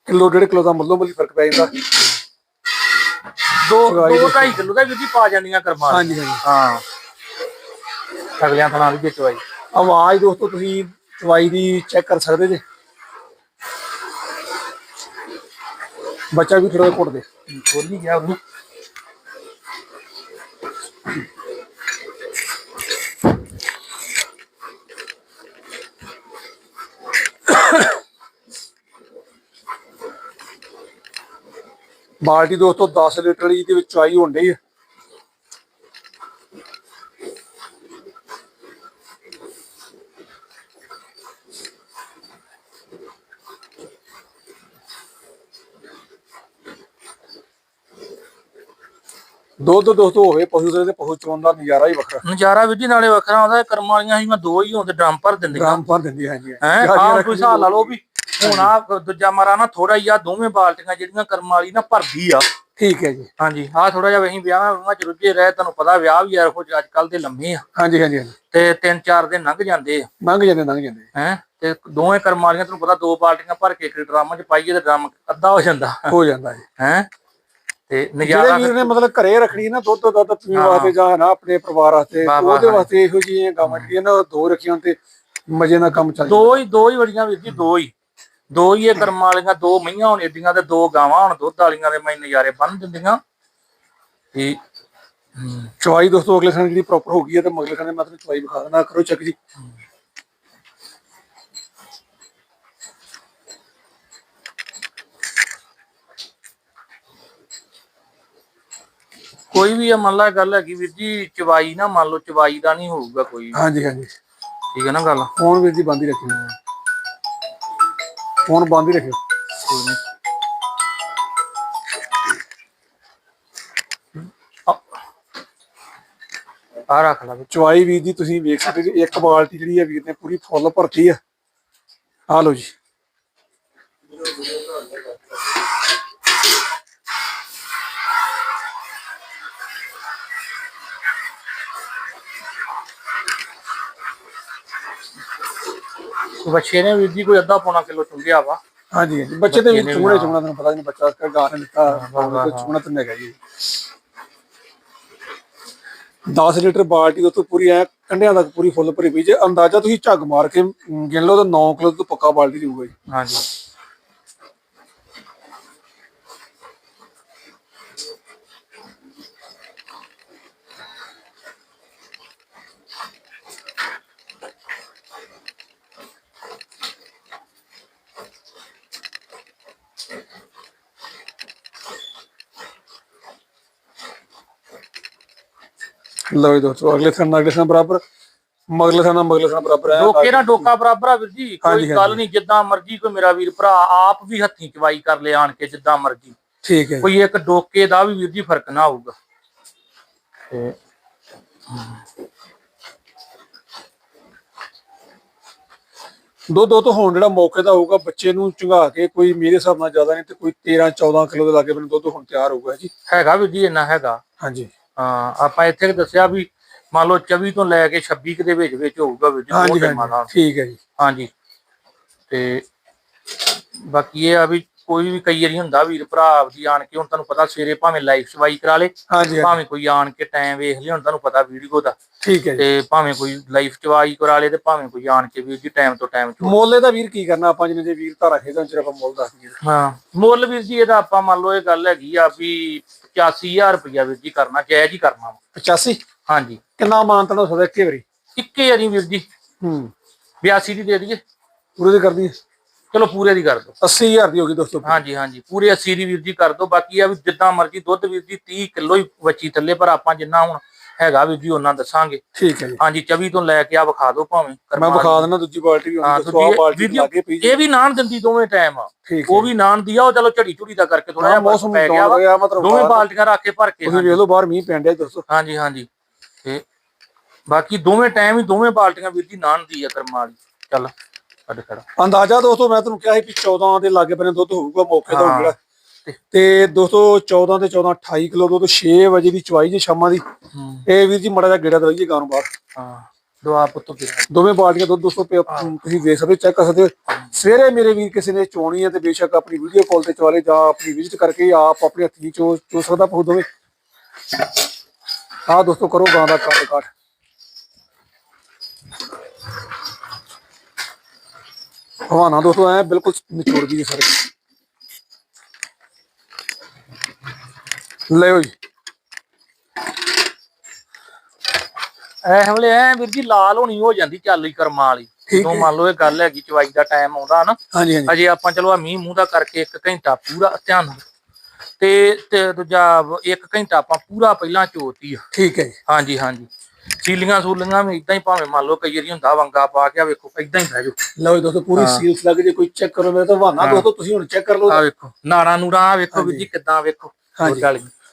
ਕਿਲੋ ਡੇਢ ਕਿਲੋ ਦਾ ਮੱਲੋ ਮੱਲੀ ਫ਼ਰਕ ਪੈ ਜਾਂਦਾ। ਦੋ ਚਵਾਈ ਦੋ ਢਾਈ ਕਿਲੋ ਦਾ ਵੀਰ ਜੀ ਪਾ ਜਾਂਦੀਆਂ ਕਰਮਾਂ। ਹਾਂਜੀ ਹਾਂਜੀ। ਹਾਂ। ਅਗਲਿਆਂ ਥਾਂ ਦੀ ਚਵਾਈ ਆਵਾਜ਼ ਦੋਸਤੋ ਤੁਸੀਂ ਚੁਆਈ ਦੀ ਚੈੱਕ ਕਰ ਸਕਦੇ ਜੇ। ਬੱਚਾ ਵੀ ਥੋੜਾ ਘੁੱਟ ਦੇ। ਖੋਲ ਨਹੀਂ ਗਿਆ ਉਹਨੂੰ। ਬਾਲਟੀ ਦੋਸਤੋ 10 ਲੀਟਰ ਦੀ ਦੇ ਵਿੱਚ ਚੁਆਈ ਹੋਣ ਡਈ ਹੈ ਦੁੱਧ ਦੋਸਤੋ ਹੋਵੇ ਪਸ਼ੂ ਦੇ ਤੇ ਪਸ਼ੂ ਚੋਣ ਦਾ ਨਜ਼ਾਰਾ ਹੀ ਵੱਖਰਾ। ਨਜ਼ਾਰਾ ਜੀ ਨਾਲੇ ਵੱਖਰਾ ਆਉਂਦਾ ਕਰਮ ਵਾਲੀਆਂ ਸੀ ਮੈਂ ਦੋ ਹੀ ਹੁੰਦੇ ਡਰਮ ਭਰ ਦਿੰਦੇ। ਗ੍ਰਾਮ ਭਰ ਦਿੰਦੀ ਹੈ ਜੀ ਹੈ ਆਹ ਕੋਈ ਹਿਸਾਬ ਲਾ ਲਓ ਵੀ ਹੁਣ ਆ ਦੂਜਾ ਮਾਰਾ ਨਾ ਥੋੜਾ ਹੀ ਆ ਦੋਵੇਂ ਬਾਲਟੀਆਂ ਜਿਹੜੀਆਂ ਕਰਮ ਵਾਲੀ ਨਾ ਭਰਦੀ ਆ। ਠੀਕ ਹੈ ਜੀ। ਹਾਂਜੀ ਆ ਥੋੜਾ ਜਿਹਾ ਵਹੀਂ ਵਿਆਹਾਂ ਵਿਆਹਾਂ ਚ ਰੁੱਝੇ ਰਹੇ ਤੁਹਾਨੂੰ ਪਤਾ ਵਿਆਹ ਵੀ ਇਹੋ ਜਿਹੇ ਅੱਜ ਕੱਲ ਦੇ ਲੰਮੇ ਆ। ਹਾਂਜੀ ਹਾਂਜੀ ਹਾਂਜੀ। ਤੇ ਤਿੰਨ ਚਾਰ ਦਿਨ ਲੰਘ ਜਾਂਦੇ ਆ। ਲੰਘ ਜਾਂਦੇ ਲੰਘ ਜਾਂਦੇ। ਹੈ ਤੇ ਦੋਵੇਂ ਕਰਮ ਵਾਲੀਆਂ ਤੁਹਾਨੂੰ ਪਤਾ ਦੋ ਬਾਲਟੀਆਂ ਭਰ ਕੇ ਇੱਕ ਡਰਮ ਚ ਪਾਈਏ ਤੇ ਡਰਮ ਅੱਧਾ ਹੋ ਜਾਂਦਾ। ਹੋ ਜਾਂਦਾ ਜੀ। ਹੈ ਤੇ ਜਿਹੜੇ ਨਜ਼ਾਰਾ ਵੀਰ ਨੇ ਮਤਲਬ ਘਰੇ ਰੱਖਣੀ ਨਾ ਦੁੱਧ ਦੁੱਧ ਪੀਣ ਵਾਸਤੇ ਜਾਂ ਨਾ ਆਪਣੇ ਪਰਿਵਾਰ ਵਾਸਤੇ ਉਹਦੇ। ਵਾਸਤੇ ਇਹੋ ਜਿਹੀਆਂ ਗਾਵਾਂ ਜਿਹੜੀਆਂ ਨਾ ਉਹ ਦੋ ਰੱਖੀਆਂ ਤੇ ਮਜੇ ਨਾਲ ਕੰਮ ਚੱਲ ਦੋ ਹੀ ਦੋ ਹੀ ਬੜੀਆਂ ਵੀਰ ਜੀ ਦੋ ਹੀ। ਦੋ ਹੀ ਇਹ ਕਰਮ ਵਾਲੀਆਂ ਦੋ ਮਈਆਂ ਹੋਣ ਏਡੀਆਂ ਤੇ ਦੋ ਗਾਵਾਂ ਹੁਣ ਦੁੱਧ ਵਾਲੀਆਂ ਦੇ ਮੈਂ ਨਜ਼ਾਰੇ ਬੰਨ ਦਿੰਦੀਆਂ। ਤੇ ਚਵਾਈ ਦੋਸਤੋ ਅਗਲੇ ਖਾਨੇ ਜਿਹੜੀ ਪ੍ਰੋਪਰ ਹੋ ਗਈ ਹੈ ਤੇ ਮਗਲੇ ਖਾਨੇ ਮੈਂ ਤੁਹਾਨੂੰ ਚਵਾਈ ਵਿਖਾ ਦੇਣਾ ਕਰੋ ਚੈੱਕ ਜੀ। ਕੋਈ ਵੀ ਆ ਮੰਨ ਲਾ ਗੱਲ ਹੈਗੀ ਵੀਰ ਜੀ ਚਵਾਈ ਨਾ ਮੰਨ ਲਓ ਚਵਾਈ ਦਾ ਨਹੀਂ ਹੋਊਗਾ ਕੋਈ। ਹਾਂਜੀ ਹਾਂਜੀ। ਠੀਕ ਹੈ ਨਾ ਗੱਲ? ਫੋਨ ਵੀਰ ਜੀ ਬੰਦ ਹੀ ਰੱਖਿਓ ਫੋਨ ਬੰਦ ਹੀ ਰੱਖਿਓ। ਕੋਈ ਨਹੀਂ। ਆ ਰੱਖ ਲਾ ਚਵਾਈ ਵੀਰ ਜੀ ਤੁਸੀਂ ਵੇਖ ਸਕਦੇ ਜੀ ਇੱਕ ਬਾਲਟੀ ਜਿਹੜੀ ਹੈ ਵੀਰ ਨੇ ਪੂਰੀ ਫੁੱਲ ਭਰਤੀ ਆ। ਆ ਲਓ ਜੀ। ਬੱਚੇ ਨੇ ਵੀਰ ਜੀ ਕੋਈ ਅੱਧਾ ਪੌਣਾ ਕਿਲੋ ਚੁੰਗਿਆ ਵਾ। ਹਾਂਜੀ। ਬੱਚੇ ਤੇ ਵੀ ਹਾਂ। ਚੂਹਣਾ ਤੁਹਾਨੂੰ ਪਤਾ ਨਹੀਂ ਬੱਚਾ ਅੱਜ ਗਾਂ ਨੇ ਦਿੱਤਾ ਚੂਹਣਾ ਤਾਂ ਨਹੀਂ ਹੈਗਾ ਜੀ। 10 ਲੀਟਰ ਬਾਲਟੀ ਉਹ ਤੋਂ ਪੂਰੀ ਐ ਕੰਢਿਆਂ ਤੱਕ ਪੂਰੀ ਫੁੱਲ ਭਰੀ ਪਈ। ਜੇ ਅੰਦਾਜ਼ਾ ਤੁਸੀਂ ਝੱਗ ਮਾਰ ਕੇ ਗਿਣ ਲਓ ਤਾਂ 9 ਕਿਲੋ ਤੋਂ ਪੱਕਾ ਬਾਲਟੀ ਦੀ ਹੋਊਗਾ ਜੀ। ਹਾਂਜੀ। ਲਓ ਜੀ ਦੋਸਤੋ ਅਗਲੇ ਥਾਂ ਨਾਲ ਅਗਲੇ ਥਾਂ ਬਰਾਬਰ। ਮਗਲੇ ਥਾਂ ਨਾਲ ਮਗਲੇ ਥਾਂ ਬਰਾਬਰ ਹੈ। ਡੋਕੇ ਨਾਲ ਡੋਕਾ ਬਰਾਬਰ ਆ ਵੀਰ ਜੀ ਕੋਈ ਗੱਲ ਨਹੀਂ ਜਿੱਦਾਂ ਮਰਜ਼ੀ ਕੋਈ ਮੇਰਾ ਵੀਰ ਭਰਾ ਆਪ ਵੀ ਹੱਥੀਂ ਚਵਾਈ ਕਰ ਲੈ ਆਣ ਕੇ ਜਿੱਦਾਂ ਮਰਜ਼ੀ। ਠੀਕ ਹੈ। ਕੋਈ ਇੱਕ ਡੋਕੇ ਦਾ ਵੀ ਵੀਰ ਜੀ ਫ਼ਰਕ ਨਾ ਆਊਗਾ ਤੇ ਦੋ ਦੋ ਤੋਂ ਹੋਣ ਜਿਹੜਾ ਮੌਕੇ ਦਾ ਹੋਊਗਾ ਬੱਚੇ ਨੂੰ ਚੁੰਗਾ ਕੇ ਕੋਈ ਮੇਰੇ ਹਿਸਾਬ ਨਾਲ ਜ਼ਿਆਦਾ ਨਹੀਂ ਤੇ ਕੋਈ 13 14 ਕਿਲੋ ਦੇ ਲਾਗੇ ਮੈਨੂੰ ਦੁੱਧ ਹੁਣ ਤਿਆਰ ਹੋਊਗਾ ਜੀ। ਹੈਗਾ ਵੀਰ ਜੀ ਇੰਨਾ ਹੈਗਾ। ਹਾਂਜੀ। ਹਾਂ ਆਪਾਂ ਇੱਥੇ ਦੱਸਿਆ ਵੀ ਮੰਨ ਲਓ 24 ਤੋਂ ਲੈ ਕੇ 26 ਕੁ ਦੇ ਵਿੱਚ ਵਿੱਚ ਹੋਊਗਾ ਵੀਰ ਜੀ ਹਾਂਜੀ ਟਾਈਮਾਂ ਠੀਕ ਹੈ ਜੀ। ਹਾਂਜੀ। ਤੇ ਬਾਕੀ ਇਹ ਆ ਵੀ ਕੋਈ ਵੀ ਕਈ ਵਾਰੀ ਹੁੰਦਾ ਵੀਰ ਭਰਾ ਆਪਦੀ ਆਣ ਕੇ ਹੁਣ ਤੁਹਾਨੂੰ ਪਤਾ ਸਵੇਰੇ ਭਾਵੇਂ ਲਾਈਵ ਸਵਾਈ ਕਰਾ ਲੇ ਹਾਂਜੀ ਭਾਵੇਂ ਕੋਈ ਆਣ ਕੇ ਟਾਈਮ ਵੇਖ ਲਿਆ ਹੁਣ ਤੁਹਾਨੂੰ ਪਤਾ ਵੀਡੀਓ ਦਾ। ਠੀਕ ਹੈ ਜੀ। ਤੇ ਭਾਵੇਂ ਕੋਈ ਲਾਈਵ ਚਵਾਈ ਕਰਾ ਲੇ ਤੇ ਭਾਵੇਂ ਕੋਈ ਆਣ ਕੇ ਵੀਰ ਜੀ ਟਾਈਮ ਤੋਂ ਟਾਈਮ ਚੋ। ਮੁੱਲ ਇਹਦਾ ਵੀਰ ਕੀ ਕਰਨਾ ਆਪਾਂ ਜਿੰਨੇ ਜੇ ਵੀਰ ਧਾਰਾ ਖੇਦਾਂ ਚ ਆਪਾਂ ਮੁੱਲ ਦੱਸ ਦਈਏ। ਹਾਂ ਮੁੱਲ ਵੀਰ ਜੀ ਇਹਦਾ ਆਪਾਂ ਮੰਨ ਲਓ ਇਹ ਗੱਲ ਹੈਗੀ ਆ ਵੀ 85000 ਰੁਪਇਆ ਵੀਰ ਜੀ ਕਰਨਾ ਜਾਇਜ਼ ਹੀ ਕਰਨਾ। ਵਾ। 85 ਹਾਂਜੀ। ਕਿੰਨਾ ਮਾਨਤਨ ਹੋ ਸਕਦਾ ਇੱਕੇ ਵਾਰੀ। ਇੱਕੇ ਵਾਰੀ ਵੀਰ ਜੀ। ਹੂੰ। 82 ਦੀ ਦੇ ਦਈਏ। ਪੂਰੇ ਦੀ ਕਰਦੀ ਚਲੋ ਪੂਰੇ ਦੀ ਕਰ ਦਿਓ। 80000 ਦੀ ਹੋ ਗਈ ਦੋਸਤੋ ਹਾਂਜੀ ਹਾਂਜੀ ਪੂਰੇ 80 ਦੀ ਵੀਰ ਜੀ ਕਰ ਦਿਓ। ਬਾਕੀ ਆ ਵੀ ਜਿੱਦਾਂ ਮਰਜ਼ੀ ਦੁੱਧ ਵੀਰ ਜੀ 30 ਕਿਲੋ ਹੀ ਬੱਚੀ ਥੱਲੇ ਪਰ ਆਪਾਂ ਜਿੰਨਾ ਹੁਣ ਹੈਗਾ ਵੀਰ ਜੀ ਉਹਨਾਂ ਦੱਸਾਂਗੇ। ਠੀਕ ਹੈ ਜੀ। ਹਾਂਜੀ 24 ਤੋਂ ਲੈ ਕੇ ਆ ਵਿਖਾ ਦਿਓ ਭਾਵੇਂ। ਮੈਂ ਵਿਖਾ ਦਿੰਦਾ ਦੂਜੀ ਬਾਲਟੀ ਵੀ ਹਾਂ ਦੂਜੀ ਵੀਡੀਓ ਲਾਗੇ ਪਈ ਜੀ ਇਹ ਵੀ ਨਾਨ ਦਿੰਦੀ ਦੋਵੇਂ ਟਾਈਮ ਉਹ ਵੀ ਨਾਨ ਦੀ ਆ ਉਹ ਚਲੋ ਝੜੀ ਝੁੜੀ ਦਾ ਕਰਕੇ ਥੋੜਾ ਜਿਹਾ ਮੌਸਮ ਪੈ ਗਿਆ ਦੋਵੇਂ ਬਾਲਟੀਆਂ ਰੱਖ ਕੇ ਭਰ ਕੇ ਤੁਸੀਂ ਵੇਖ ਲਓ ਬਾਹਰ ਮੀਂਹ ਪੈਣ ਡਿਆ ਦੋਸਤੋ। ਹਾਂਜੀ ਹਾਂਜੀ। ਤੇ ਬਾਕੀ ਦੋਵੇਂ ਟਾਈਮ ਹੀ ਦੋਵੇਂ ਬਾਲਟੀਆਂ ਵੀਰ ਜੀ ਨਾਨ ਦੀ ਆ ਕਰਮਾ ਵਾਲੀ। ਚੱਲ। ਖੜਾ। ਅੰਦਾਜ਼ਾ ਦੋਸਤੋ ਮੈਂ ਤੁਹਾਨੂੰ ਕਿਹਾ ਸੀ ਵੀ 14 ਦੇ ਲਾਗੇ ਬੰਨੇ ਦੁੱਧ ਹੋਊਗਾ ਮੌਕੇ ਹਾਂ। ਜਿਹੜਾ। ਤੇ ਦੋਸਤੋ 14 ਤੇ 14 28 ਕਿਲੋ ਦੁੱਧ 6 ਵਜੇ ਦੀ ਚਵਾਈ ਜੀ ਸ਼ਾਮਾਂ ਦੀ। ਇਹ ਵੀਰ ਜੀ ਮੜਾ ਜਿਹਾ ਗੇੜਾ ਦਵਾਈਏ ਗਾਂ ਨੂੰ ਬਾਹਰ। ਹਾਂ ਦੁਆ ਪੁੱਤ ਦੋਵੇਂ ਬਾਲਟੀਆਂ ਦੁੱਧ ਦੋਸਤੋ ਤੁਸੀਂ ਦੇਖ ਸਕਦੇ ਚੈੱਕ ਕਰ ਸਕਦੇ ਹੋ। ਸਵੇਰੇ ਮੇਰੇ ਵੀਰ ਕਿਸੇ ਨੇ ਚੋਣੀ ਹੈ ਤੇ ਬੇਸ਼ੱਕ ਆਪਣੀ ਵੀਡੀਓ ਕਾਲ ਤੇ ਚਵਾਲੇ ਜਾਂ ਆਪਣੀ ਵਿਜ਼ਿਟ ਕਰਕੇ ਆਪ ਆਪਣੇ ਹੱਥੀਂ ਚੋ ਚੋ ਸਕਦਾ ਪਹੁ ਦੋਵੇਂ। ਆਹ ਦੋਸਤੋ ਕਰੋ ਗਾਂ ਦਾ ਕੱਟ ਕੱਟ ਹਵਾਨਾ ਦੋਸਤੋ ਐ ਬਿਲਕੁਲ ਨਿਚੋੜਦੀ ਹੈ ਸਾਰੇ। ਲਿਓ ਜੀ ਐ ਹਮਲੇ ਐ ਵੀਰ ਜੀ ਲਾਲ ਹੋਣੀ ਹੋ ਜਾਂਦੀ ਚੱਲ ਹੀ ਕਰਮਾਂ ਵਾਲੀ। ਜਦੋਂ ਮੰਨ ਲਓ ਇਹ ਗੱਲ ਹੈਗੀ ਚਵਾਈ ਦਾ ਟਾਈਮ ਆਉਂਦਾ ਨਾ ਹਾਂਜੀ ਹਾਂਜੀ। ਅਜੇ ਆਪਾਂ ਚਲੋ ਆ ਮੀਂਹ ਮੂੰਹ ਦਾ ਕਰਕੇ ਇੱਕ ਘੰਟਾ ਪੂਰਾ ਧਿਆਨ ਤੇ ਤੇ ਦੂਜਾ ਇੱਕ ਘੰਟਾ ਆਪਾਂ ਪੂਰਾ ਪਹਿਲਾਂ ਚੋਤੀ ਆ। ਠੀਕ ਹੈ ਜੀ। ਹਾਂਜੀ ਹਾਂਜੀ। ਸੀਲੀਆਂ ਸੂਲੀਆਂ ਵੀ ਇਦਾਂ ਹੀ ਭਾਵੇਂ ਮੰਨ ਲਓ ਕਈ ਵਾਰੀ ਹੁੰਦਾ ਵੰਗਾ ਪਾ ਕੇ ਆ ਵੇਖੋ ਇਦਾਂ ਹੀ ਬਹਿ ਜਾਓ। ਲਓ ਜੀ ਦੋਸਤੋ ਪੂਰੀ ਸੀਲਸ ਲੱਗ ਜੇ ਕੋਈ ਚੈੱਕ ਕਰੋ ਮੇਰੇ ਤਾਂ ਹਵਾਨਾ ਦੋਸਤੋ ਤੁਸੀਂ ਹੁਣ ਚੈੱਕ ਕਰ ਲਓ। ਆ ਵੇਖੋ ਨਾੜਾ ਨੂੜਾ ਆ ਵੇਖੋ ਵੀਰ ਜੀ ਕਿਦਾਂ ਵੇਖੋ ਹਾਂਜੀ।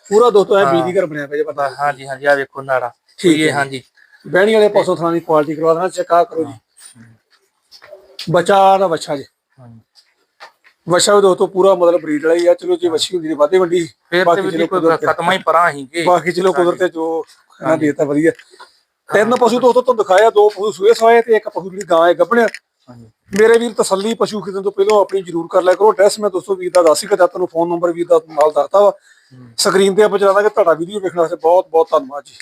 ਪੂਰਾ ਦੋਸਤੋ ਐ ਬੀਜੀ ਘਰ ਬਣਿਆ ਪਿਆ ਜੇ ਪਤਾ। ਹਾਂਜੀ ਹਾਂਜੀ ਆ ਵੇਖੋ ਨਾੜਾ। ਠੀਕ ਇਹ ਹੈ। ਹਾਂਜੀ। ਬਹਿਣੀ ਵਾਲੇ ਪਾਸੋਂ ਥਾਂ ਦੀ ਕੁਆਲਿਟੀ ਕਰਵਾ ਦੇਣਾ ਚੈੱਕ ਆ ਕਰੋ ਜੀ। ਬੱਚਾ ਦਾ ਬੱਚਾ ਜੀ। ਹਾਂਜੀ। ਬੱਚਾ ਵੀ ਦੋਸਤੋ ਪੂਰਾ ਮਤਲਬ ਬਰੀਡ ਵਾਲਾ ਆ। ਚਲੋ ਜੇ ਵੱਛੀ ਹੁੰਦੀ ਨੇ ਵਾਧੇ ਵੱਡੀ। ਤੇ ਬਾਕੀ ਚਲੋ ਕੁਦਰਤ ਖਤਮਾ ਹੀ ਪਰਾਂ ਹੀਗੇ। ਬਾਕੀ ਚਲੋ ਕੁਦਰਤ ਤੇ ਜੋ ਖਾਣਾ ਦੇਤਾ ਵਧੀਆ। ਤਿੰਨ ਪਸ਼ੂ ਦੋਸਤੋ ਤੁਹਾਨੂੰ ਦਿਖਾਇਆ ਦੋ ਪਸ਼ੂ ਸੂਏ ਸਵਾਏ ਤੇ ਇੱਕ ਪਸ਼ੂ ਜਿਹੜੀ ਗਾਂ ਹੈ ਗੱਭਣਿਆ। ਮੇਰੇ ਵੀਰ ਤਸੱਲੀ ਪਸ਼ੂ ਖਰੀਦਣ ਤੋਂ ਪਹਿਲਾਂ ਆਪਣੀ ਜ਼ਰੂਰ ਕਰ ਲਿਆ ਕਰੋ। ਐਡਰੈਸ ਮੈਂ ਦੋਸਤੋ ਵੀਰ ਦਾ ਦੱਸ ਹੀ ਕਦਾ ਤੁਹਾਨੂੰ। ਫੋਨ ਨੰਬਰ ਵੀਰ ਦਾ ਨਾਲ ਦੱਸਤਾ ਵਾ। ਸਕਰੀਨ ਤੇ ਆਪਾਂ ਚਲਾ ਦਾਂਗੇ। ਤੁਹਾਡਾ ਵੀਡੀਓ ਵੇਖਣ ਵਾਸਤੇ ਬਹੁਤ ਬਹੁਤ ਧੰਨਵਾਦ ਜੀ।